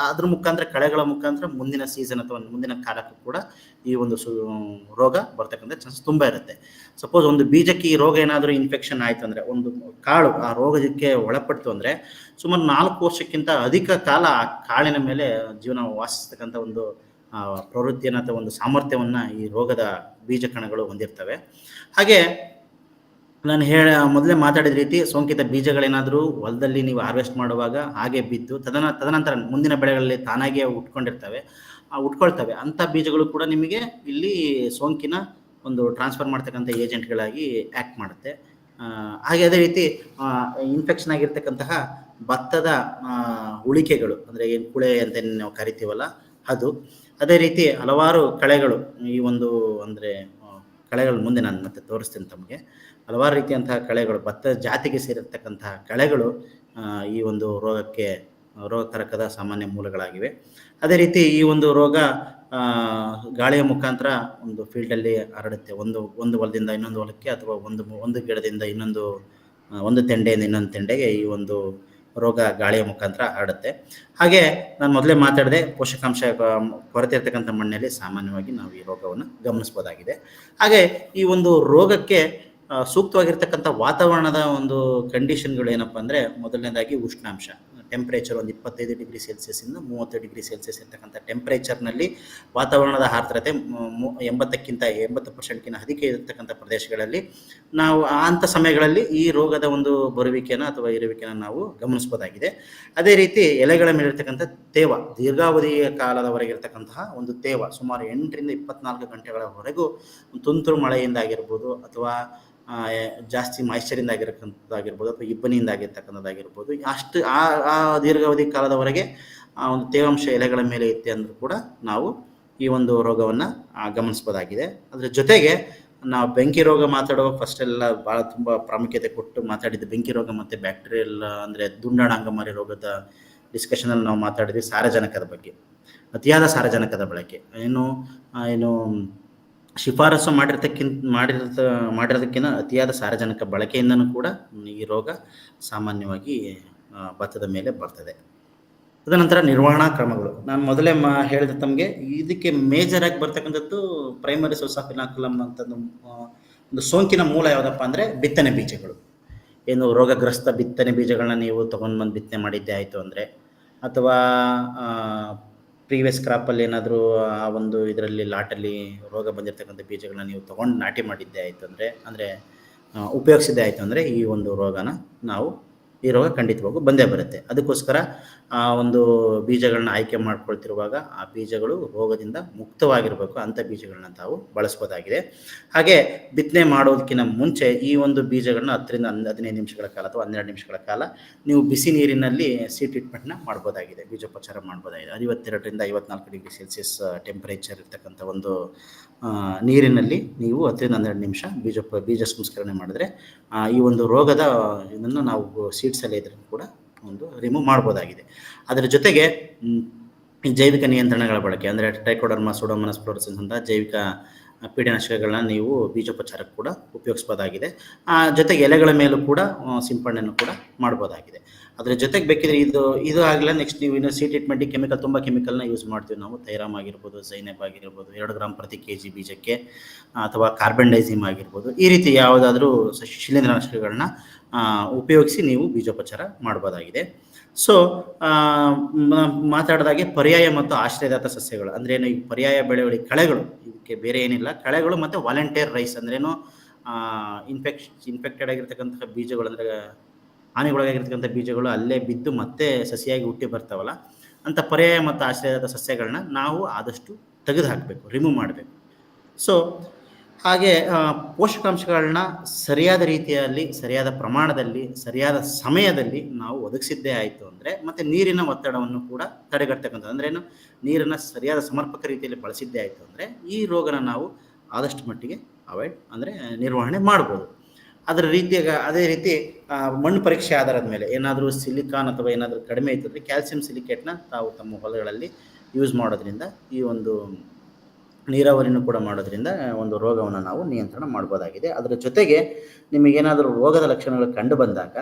ಅದ್ರ ಮುಖಾಂತರ, ಕಳೆಗಳ ಮುಖಾಂತರ ಮುಂದಿನ ಸೀಸನ್ ಅಥವಾ ಮುಂದಿನ ಕಾಲಕ್ಕೂ ಕೂಡ ಈ ಒಂದು ರೋಗ ಬರ್ತಕ್ಕಂಥ ಚಾನ್ಸ್ ತುಂಬ ಇರುತ್ತೆ. ಸಪೋಸ್ ಒಂದು ಬೀಜಕ್ಕೆ ಈ ರೋಗ ಏನಾದರೂ ಇನ್ಫೆಕ್ಷನ್ ಆಯಿತು ಅಂದರೆ, ಒಂದು ಕಾಳು ಆ ರೋಗಕ್ಕೆ ಒಳಪಡ್ತು ಅಂದರೆ, ಸುಮಾರು ನಾಲ್ಕು ವರ್ಷಕ್ಕಿಂತ ಅಧಿಕ ಕಾಲ ಆ ಕಾಳಿನ ಮೇಲೆ ಜೀವನ ವಾಸಿಸ್ತಕ್ಕಂಥ ಒಂದು ಪ್ರವೃತ್ತಿಯನ್ನು ಅಥವಾ ಒಂದು ಸಾಮರ್ಥ್ಯವನ್ನು ಈ ರೋಗದ ಬೀಜ ಕಣಗಳು ಹೊಂದಿರ್ತವೆ. ಹಾಗೆ ನಾನು ಹೇಳ, ಮೊದಲೇ ಮಾತಾಡಿದ ರೀತಿ ಸೋಂಕಿತ ಬೀಜಗಳೇನಾದರೂ ಹೊಲದಲ್ಲಿ ನೀವು ಹಾರ್ವೆಸ್ಟ್ ಮಾಡುವಾಗ ಹಾಗೆ ಬಿದ್ದು ತದನ, ತದನಂತರ ಮುಂದಿನ ಬೆಳೆಗಳಲ್ಲಿ ತಾನಾಗಿಯೇ ಉಟ್ಕೊಂಡಿರ್ತವೆ. ಉಟ್ಕೊಳ್ತವೆ. ಅಂಥ ಬೀಜಗಳು ಕೂಡ ನಿಮಗೆ ಇಲ್ಲಿ ಸೋಂಕಿನ ಒಂದು ಟ್ರಾನ್ಸ್ಫರ್ ಮಾಡ್ತಕ್ಕಂಥ ಏಜೆಂಟ್ಗಳಾಗಿ ಆ್ಯಕ್ಟ್ ಮಾಡುತ್ತೆ. ಹಾಗೆ ಅದೇ ರೀತಿ ಇನ್ಫೆಕ್ಷನ್ ಆಗಿರ್ತಕ್ಕಂತಹ ಭತ್ತದ ಉಳಿಕೆಗಳು, ಅಂದರೆ ಏನು ಕುಳೆ ಅಂತ ನಾವು ಕರಿತೀವಲ್ಲ, ಅದು. ಅದೇ ರೀತಿ ಹಲವಾರು ಕಳೆಗಳು ಈ ಒಂದು, ಅಂದರೆ ಕಳೆಗಳು ಮುಂದೆ ನಾನು ಮತ್ತೆ ತೋರಿಸ್ತೀನಿ ತಮಗೆ. ಹಲವಾರು ರೀತಿಯಂತಹ ಕಳೆಗಳು, ಭತ್ತ ಜಾತಿಗೆ ಸೇರಿರ್ತಕ್ಕಂತಹ ಕಳೆಗಳು ಈ ಒಂದು ರೋಗಕ್ಕೆ, ರೋಗ ತರಕದ ಸಾಮಾನ್ಯ ಮೂಲಗಳಾಗಿವೆ. ಅದೇ ರೀತಿ ಈ ಒಂದು ರೋಗ ಗಾಳಿಯ ಮುಖಾಂತರ ಒಂದು ಫೀಲ್ಡಲ್ಲಿ ಹರಡುತ್ತೆ. ಒಂದು ಒಂದು ಹೊಲದಿಂದ ಇನ್ನೊಂದು ಹೊಲಕ್ಕೆ ಅಥವಾ ಒಂದು ಒಂದು ಗಿಡದಿಂದ ಇನ್ನೊಂದು ಒಂದು ತೆಂಡೆಯಿಂದ ಇನ್ನೊಂದು ತೆಂಡೆಗೆ ಈ ಒಂದು ರೋಗ ಗಾಳಿಯ ಮುಖಾಂತರ ಹರಡುತ್ತೆ ಹಾಗೆ ನಾನು ಮೊದಲೇ ಮಾತಾಡಿದೆ, ಪೋಷಕಾಂಶ ಕೊರತೆ ಇರತಕ್ಕಂಥ ಮಣ್ಣಲ್ಲಿ ಸಾಮಾನ್ಯವಾಗಿ ನಾವು ಈ ರೋಗವನ್ನು ಗಮನಿಸ್ಬೋದಾಗಿದೆ. ಹಾಗೆ ಈ ಒಂದು ರೋಗಕ್ಕೆ ಸೂಕ್ತವಾಗಿರ್ತಕ್ಕಂಥ ವಾತಾವರಣದ ಒಂದು ಕಂಡೀಷನ್ಗಳು ಏನಪ್ಪ ಅಂದರೆ ಮೊದಲನೇದಾಗಿ ಉಷ್ಣಾಂಶ. ಟೆಂಪ್ರೇಚರ್ ಒಂದು ಇಪ್ಪತ್ತೈದು ಡಿಗ್ರಿ ಸೆಲ್ಸಿಯಸ್ಸಿಂದ ಮೂವತ್ತು ಡಿಗ್ರಿ ಸೆಲ್ಸಿಯಸ್ ಇರ್ತಕ್ಕಂಥ ಟೆಂಪ್ರೇಚರ್ನಲ್ಲಿ ವಾತಾವರಣದ ಆರ್ದ್ರತೆ ಎಂಬತ್ತಕ್ಕಿಂತ ಎಂಬತ್ತು ಪರ್ಸೆಂಟ್ಗಿಂತ ಅಧಿಕ ಇರತಕ್ಕಂಥ ಪ್ರದೇಶಗಳಲ್ಲಿ ನಾವು ಅಂಥ ಸಮಯಗಳಲ್ಲಿ ಈ ರೋಗದ ಒಂದು ಬರುವಿಕೆನ ಅಥವಾ ಇರುವಿಕೆಯನ್ನು ನಾವು ಗಮನಿಸ್ಬೋದಾಗಿದೆ ಅದೇ ರೀತಿ ಎಲೆಗಳ ಮೇಲಿರ್ತಕ್ಕಂಥ ತೇವ, ದೀರ್ಘಾವಧಿಯ ಕಾಲದವರೆಗೆ ಇರತಕ್ಕಂತಹ ಒಂದು ತೇವ ಸುಮಾರು ಎಂಟರಿಂದ ಇಪ್ಪತ್ನಾಲ್ಕು ಗಂಟೆಗಳವರೆಗೂ ತುಂತುರು ಮಳೆಯಿಂದ ಆಗಿರ್ಬೋದು ಅಥವಾ ಜಾಸ್ತಿ ಮಾಯಿಶ್ಚರಿಂದ ಆಗಿರಕ್ಕಂಥದ್ದಾಗಿರ್ಬೋದು ಅಥವಾ ಇಬ್ಬನಿಯಿಂದ ಆಗಿರ್ತಕ್ಕಂಥದ್ದಾಗಿರ್ಬೋದು ಅಷ್ಟು ಆ ಆ ದೀರ್ಘಾವಧಿ ಕಾಲದವರೆಗೆ ಆ ಒಂದು ತೇವಾಂಶ ಎಲೆಗಳ ಮೇಲೆ ಇತ್ತೆ ಅಂದರೂ ಕೂಡ ನಾವು ಈ ಒಂದು ರೋಗವನ್ನು ಗಮನಿಸ್ಬೋದಾಗಿದೆ. ಅದರ ಜೊತೆಗೆ ನಾವು ಬೆಂಕಿ ರೋಗ ಮಾತಾಡುವಾಗ ಫಸ್ಟ್ ಎಲ್ಲ ಭಾಳ ತುಂಬ ಪ್ರಾಮುಖ್ಯತೆ ಕೊಟ್ಟು ಮಾತಾಡಿದ್ದು ಬೆಂಕಿ ರೋಗ ಮತ್ತು ಬ್ಯಾಕ್ಟೀರಿಯಲ್ ಅಂದರೆ ದುಂಡಾಣ ಅಂಗಮಾರಿ ರೋಗದ ಡಿಸ್ಕಷನಲ್ಲಿ ನಾವು ಮಾತಾಡಿದ್ವಿ ಸಾರಜನಕದ ಬಗ್ಗೆ, ಅತಿಯಾದ ಸಾರಜನಕದ ಬಳಕೆ. ಏನು ಏನು ಶಿಫಾರಸು ಮಾಡಿರ್ತಕ್ಕಿಂತ ಮಾಡಿರ್ತ, ಮಾಡಿರೋದಕ್ಕಿಂತ ಅತಿಯಾದ ಸಾರಜನಕ ಬಳಕೆಯಿಂದನೂ ಕೂಡ ಈ ರೋಗ ಸಾಮಾನ್ಯವಾಗಿ ಭತ್ತದ ಮೇಲೆ ಬರ್ತದೆ. ತದನಂತರ ನಿರ್ವಹಣಾ ಕ್ರಮಗಳು. ನಾನು ಮೊದಲೇ ಮಾ, ಹೇಳಿದ ತಮಗೆ, ಇದಕ್ಕೆ ಮೇಜರ್ ಆಗಿ ಬರ್ತಕ್ಕಂಥದ್ದು ಪ್ರೈಮರಿ ಸೋರ್ಸ್ ಆಫ್ ಅಂತಂದು ಒಂದು ಸೋಂಕಿನ ಮೂಲ ಯಾವುದಪ್ಪ ಅಂದರೆ ಬಿತ್ತನೆ ಬೀಜಗಳು. ಏನು ರೋಗಗ್ರಸ್ತ ಬಿತ್ತನೆ ಬೀಜಗಳನ್ನ ನೀವು ತೊಗೊಂಡು ಬಂದು ಬಿತ್ತನೆ ಮಾಡಿದ್ದೆ ಆಯಿತು ಅಂದರೆ, ಅಥವಾ ಪ್ರೀವಿಯಸ್ ಕ್ರಾಪಲ್ಲಿ ಏನಾದರೂ, ಆ, ಒಂದು ಇದರಲ್ಲಿ ಲಾಟಲ್ಲಿ ರೋಗ ಬಂದಿರತಕ್ಕಂಥ ಬೀಜಗಳನ್ನ ನೀವು ತೊಗೊಂಡು ನಾಟಿ ಮಾಡಿದ್ದೆ ಆಯಿತು ಅಂದರೆ ಅಂದರೆ ಉಪಯೋಗಿಸಿದ್ದೆ ಆಯಿತು ಅಂದರೆ ಈ ಒಂದು ರೋಗನ ನಾವು ಈ ರೋಗ ಖಂಡಿತವಾಗೂ ಬಂದೇ ಬರುತ್ತೆ. ಅದಕ್ಕೋಸ್ಕರ ಆ ಒಂದು ಬೀಜಗಳನ್ನ ಆಯ್ಕೆ ಮಾಡ್ಕೊಳ್ತಿರುವಾಗ ಆ ಬೀಜಗಳು ರೋಗದಿಂದ ಮುಕ್ತವಾಗಿರಬೇಕು ಅಂತ ಬೀಜಗಳನ್ನ ತಾವು ಬಳಸ್ಬೋದಾಗಿದೆ. ಹಾಗೆ ಬಿತ್ತನೆ ಮಾಡೋದಕ್ಕಿಂತ ಮುಂಚೆ ಈ ಒಂದು ಬೀಜಗಳನ್ನ ಹತ್ತರಿಂದ ಹದಿನೈದು ನಿಮಿಷಗಳ ಕಾಲ ಅಥವಾ ಹನ್ನೆರಡು ನಿಮಿಷಗಳ ಕಾಲ ನೀವು ಬಿಸಿ ನೀರಿನಲ್ಲಿ ಸಿ ಟ್ರೀಟ್ಮೆಂಟ್ನ ಮಾಡ್ಬೋದಾಗಿದೆ. ಬೀಜೋಪಚಾರ ಮಾಡ್ಬೋದಾಗಿದೆ. ಐವತ್ತೆರಡರಿಂದ ಐವತ್ನಾಲ್ಕು ಡಿಗ್ರಿ ಸೆಲ್ಸಿಯಸ್ ಟೆಂಪರೇಚರ್ ಇರ್ತಕ್ಕಂಥ ಒಂದು ನೀರಿನಲ್ಲಿ ನೀವು ಹತ್ತರಿಂದ ಹನ್ನೆರಡು ನಿಮಿಷ ಬೀಜ ಬೀಜ ಸಂಸ್ಕರಣೆ ಮಾಡಿದ್ರೆ ಈ ಒಂದು ರೋಗದ ಇದನ್ನು ನಾವು ಸೀಡ್ಸಲ್ಲೇ ಇದ್ರೂ ಕೂಡ ಒಂದು ರಿಮೂವ್ ಮಾಡ್ಬೋದಾಗಿದೆ. ಅದರ ಜೊತೆಗೆ ಜೈವಿಕ ನಿಯಂತ್ರಣಗಳ ಬಳಕೆ, ಅಂದರೆ ಟ್ರೈಕೋಡರ್ಮಾ ಸೋಡೋಮನಸ್ ಫ್ಲೋರಸೆನ್ಸ್ ಅಂತ ಜೈವಿಕ ಪೀಡನಾಶಕಗಳನ್ನ ನೀವು ಬೀಜೋಪಚಾರಕ್ಕೆ ಕೂಡ ಉಪಯೋಗಿಸ್ಬೋದಾಗಿದೆ. ಜೊತೆಗೆ ಎಲೆಗಳ ಮೇಲೂ ಕೂಡ ಸಿಂಪಡಣೆಯನ್ನು ಕೂಡ ಮಾಡ್ಬೋದಾಗಿದೆ. ಅದರ ಜೊತೆಗೆ ಬೇಕಿದ್ರೆ ಇದು ಇದು ಆಗಲಿಲ್ಲ ನೆಕ್ಸ್ಟ್ ನೀವು ಇನ್ನು ಸಿ ಟ್ರೀಟ್ಮೆಂಟಿಗೆ ಕೆಮಿಕಲ್ ತುಂಬ ಕೆಮಿಕಲ್ನ ಯೂಸ್ ಮಾಡ್ತೀವಿ ನಾವು. ಥೈರಾಮ್ ಆಗಿರ್ಬೋದು ಝೈನೆಬ್ ಆಗಿರ್ಬೋದು, ಎರಡು ಗ್ರಾಮ್ ಪ್ರತಿ ಕೆ ಜಿ ಬೀಜಕ್ಕೆ, ಅಥವಾ ಕಾರ್ಬನ್ ಡೈಸಿಮ್ ಆಗಿರ್ಬೋದು. ಈ ರೀತಿ ಯಾವುದಾದ್ರೂ ಶಿಲೀಂಧ್ರನಾಶಕಗಳನ್ನ ಉಪಯೋಗಿಸಿ ನೀವು ಬೀಜೋಪಚಾರ ಮಾಡ್ಬೋದಾಗಿದೆ. ಸೊ ಮಾತಾಡಿದಾಗೆ ಪರ್ಯಾಯ ಮತ್ತು ಆಶ್ರಯದಾತ ಸಸ್ಯಗಳು, ಅಂದ್ರೆ ಏನು ಈ ಪರ್ಯಾಯ ಬೆಳೆವಳಿ ಕಳೆಗಳು, ಇದಕ್ಕೆ ಬೇರೆ ಏನಿಲ್ಲ. ಕಳೆಗಳು ಮತ್ತು ವಾಲಂಟಿಯರ್ ರೈಸ್ ಅಂದ್ರೇನು ಇನ್ಫೆಕ್ಷ ಇನ್ಫೆಕ್ಟೆಡ್ ಆಗಿರ್ತಕ್ಕಂತಹ ಬೀಜಗಳು, ಅಂದರೆ ಹಾನಿಗೊಳಗಾಗಿರ್ತಕ್ಕಂಥ ಬೀಜಗಳು ಅಲ್ಲೇ ಬಿದ್ದು ಮತ್ತೆ ಸಸಿಯಾಗಿ ಹುಟ್ಟಿ ಬರ್ತಾವಲ್ಲ, ಅಂತ ಪರ್ಯಾಯ ಮತ್ತು ಆಶ್ರಯದಾತ ಸಸ್ಯಗಳನ್ನ ನಾವು ಆದಷ್ಟು ತೆಗೆದು ಹಾಕಬೇಕು ರಿಮೂವ್ ಮಾಡಬೇಕು. ಸೊ ಹಾಗೆ ಪೋಷಕಾಂಶಗಳನ್ನ ಸರಿಯಾದ ರೀತಿಯಲ್ಲಿ, ಸರಿಯಾದ ಪ್ರಮಾಣದಲ್ಲಿ, ಸರಿಯಾದ ಸಮಯದಲ್ಲಿ ನಾವು ಒದಗಿಸಿದ್ದೇ ಆಯಿತು ಅಂದರೆ, ಮತ್ತು ನೀರಿನ ಒತ್ತಡವನ್ನು ಕೂಡ ತಡೆಗಟ್ಟತಕ್ಕಂಥದ್ದು ಅಂದ್ರೆ ಏನು? ನೀರನ್ನು ಸರಿಯಾದ ಸಮರ್ಪಕ ರೀತಿಯಲ್ಲಿ ಬಳಸಿದ್ದೇ ಆಯಿತು ಅಂದರೆ, ಈ ರೋಗನ ನಾವು ಆದಷ್ಟು ಮಟ್ಟಿಗೆ ಅವಾಯ್ಡ್ ಅಂದರೆ, ನಿರ್ವಹಣೆ ಮಾಡ್ಬೋದು. ಅದರ ರೀತಿಯಾಗ ಅದೇ ರೀತಿ ಮಣ್ಣು ಪರೀಕ್ಷೆ ಆಧಾರದ ಮೇಲೆ ಏನಾದರೂ ಸಿಲಿಕಾನ್ ಅಥವಾ ಏನಾದರೂ ಕಡಿಮೆ ಇತ್ತು ಅಂದರೆ ಕ್ಯಾಲ್ಸಿಯಂ ಸಿಲಿಕೇಟ್ನ ತಾವು ತಮ್ಮ ಹೊಲಗಳಲ್ಲಿ ಯೂಸ್ ಮಾಡೋದ್ರಿಂದ ಈ ಒಂದು ನೀರಾವರಿನೂ ಕೂಡ ಮಾಡೋದ್ರಿಂದ ಒಂದು ರೋಗವನ್ನು ನಾವು ನಿಯಂತ್ರಣ ಮಾಡ್ಬೋದಾಗಿದೆ. ಅದರ ಜೊತೆಗೆ ನಿಮಗೇನಾದರೂ ರೋಗದ ಲಕ್ಷಣಗಳು ಕಂಡು ಬಂದಾಗ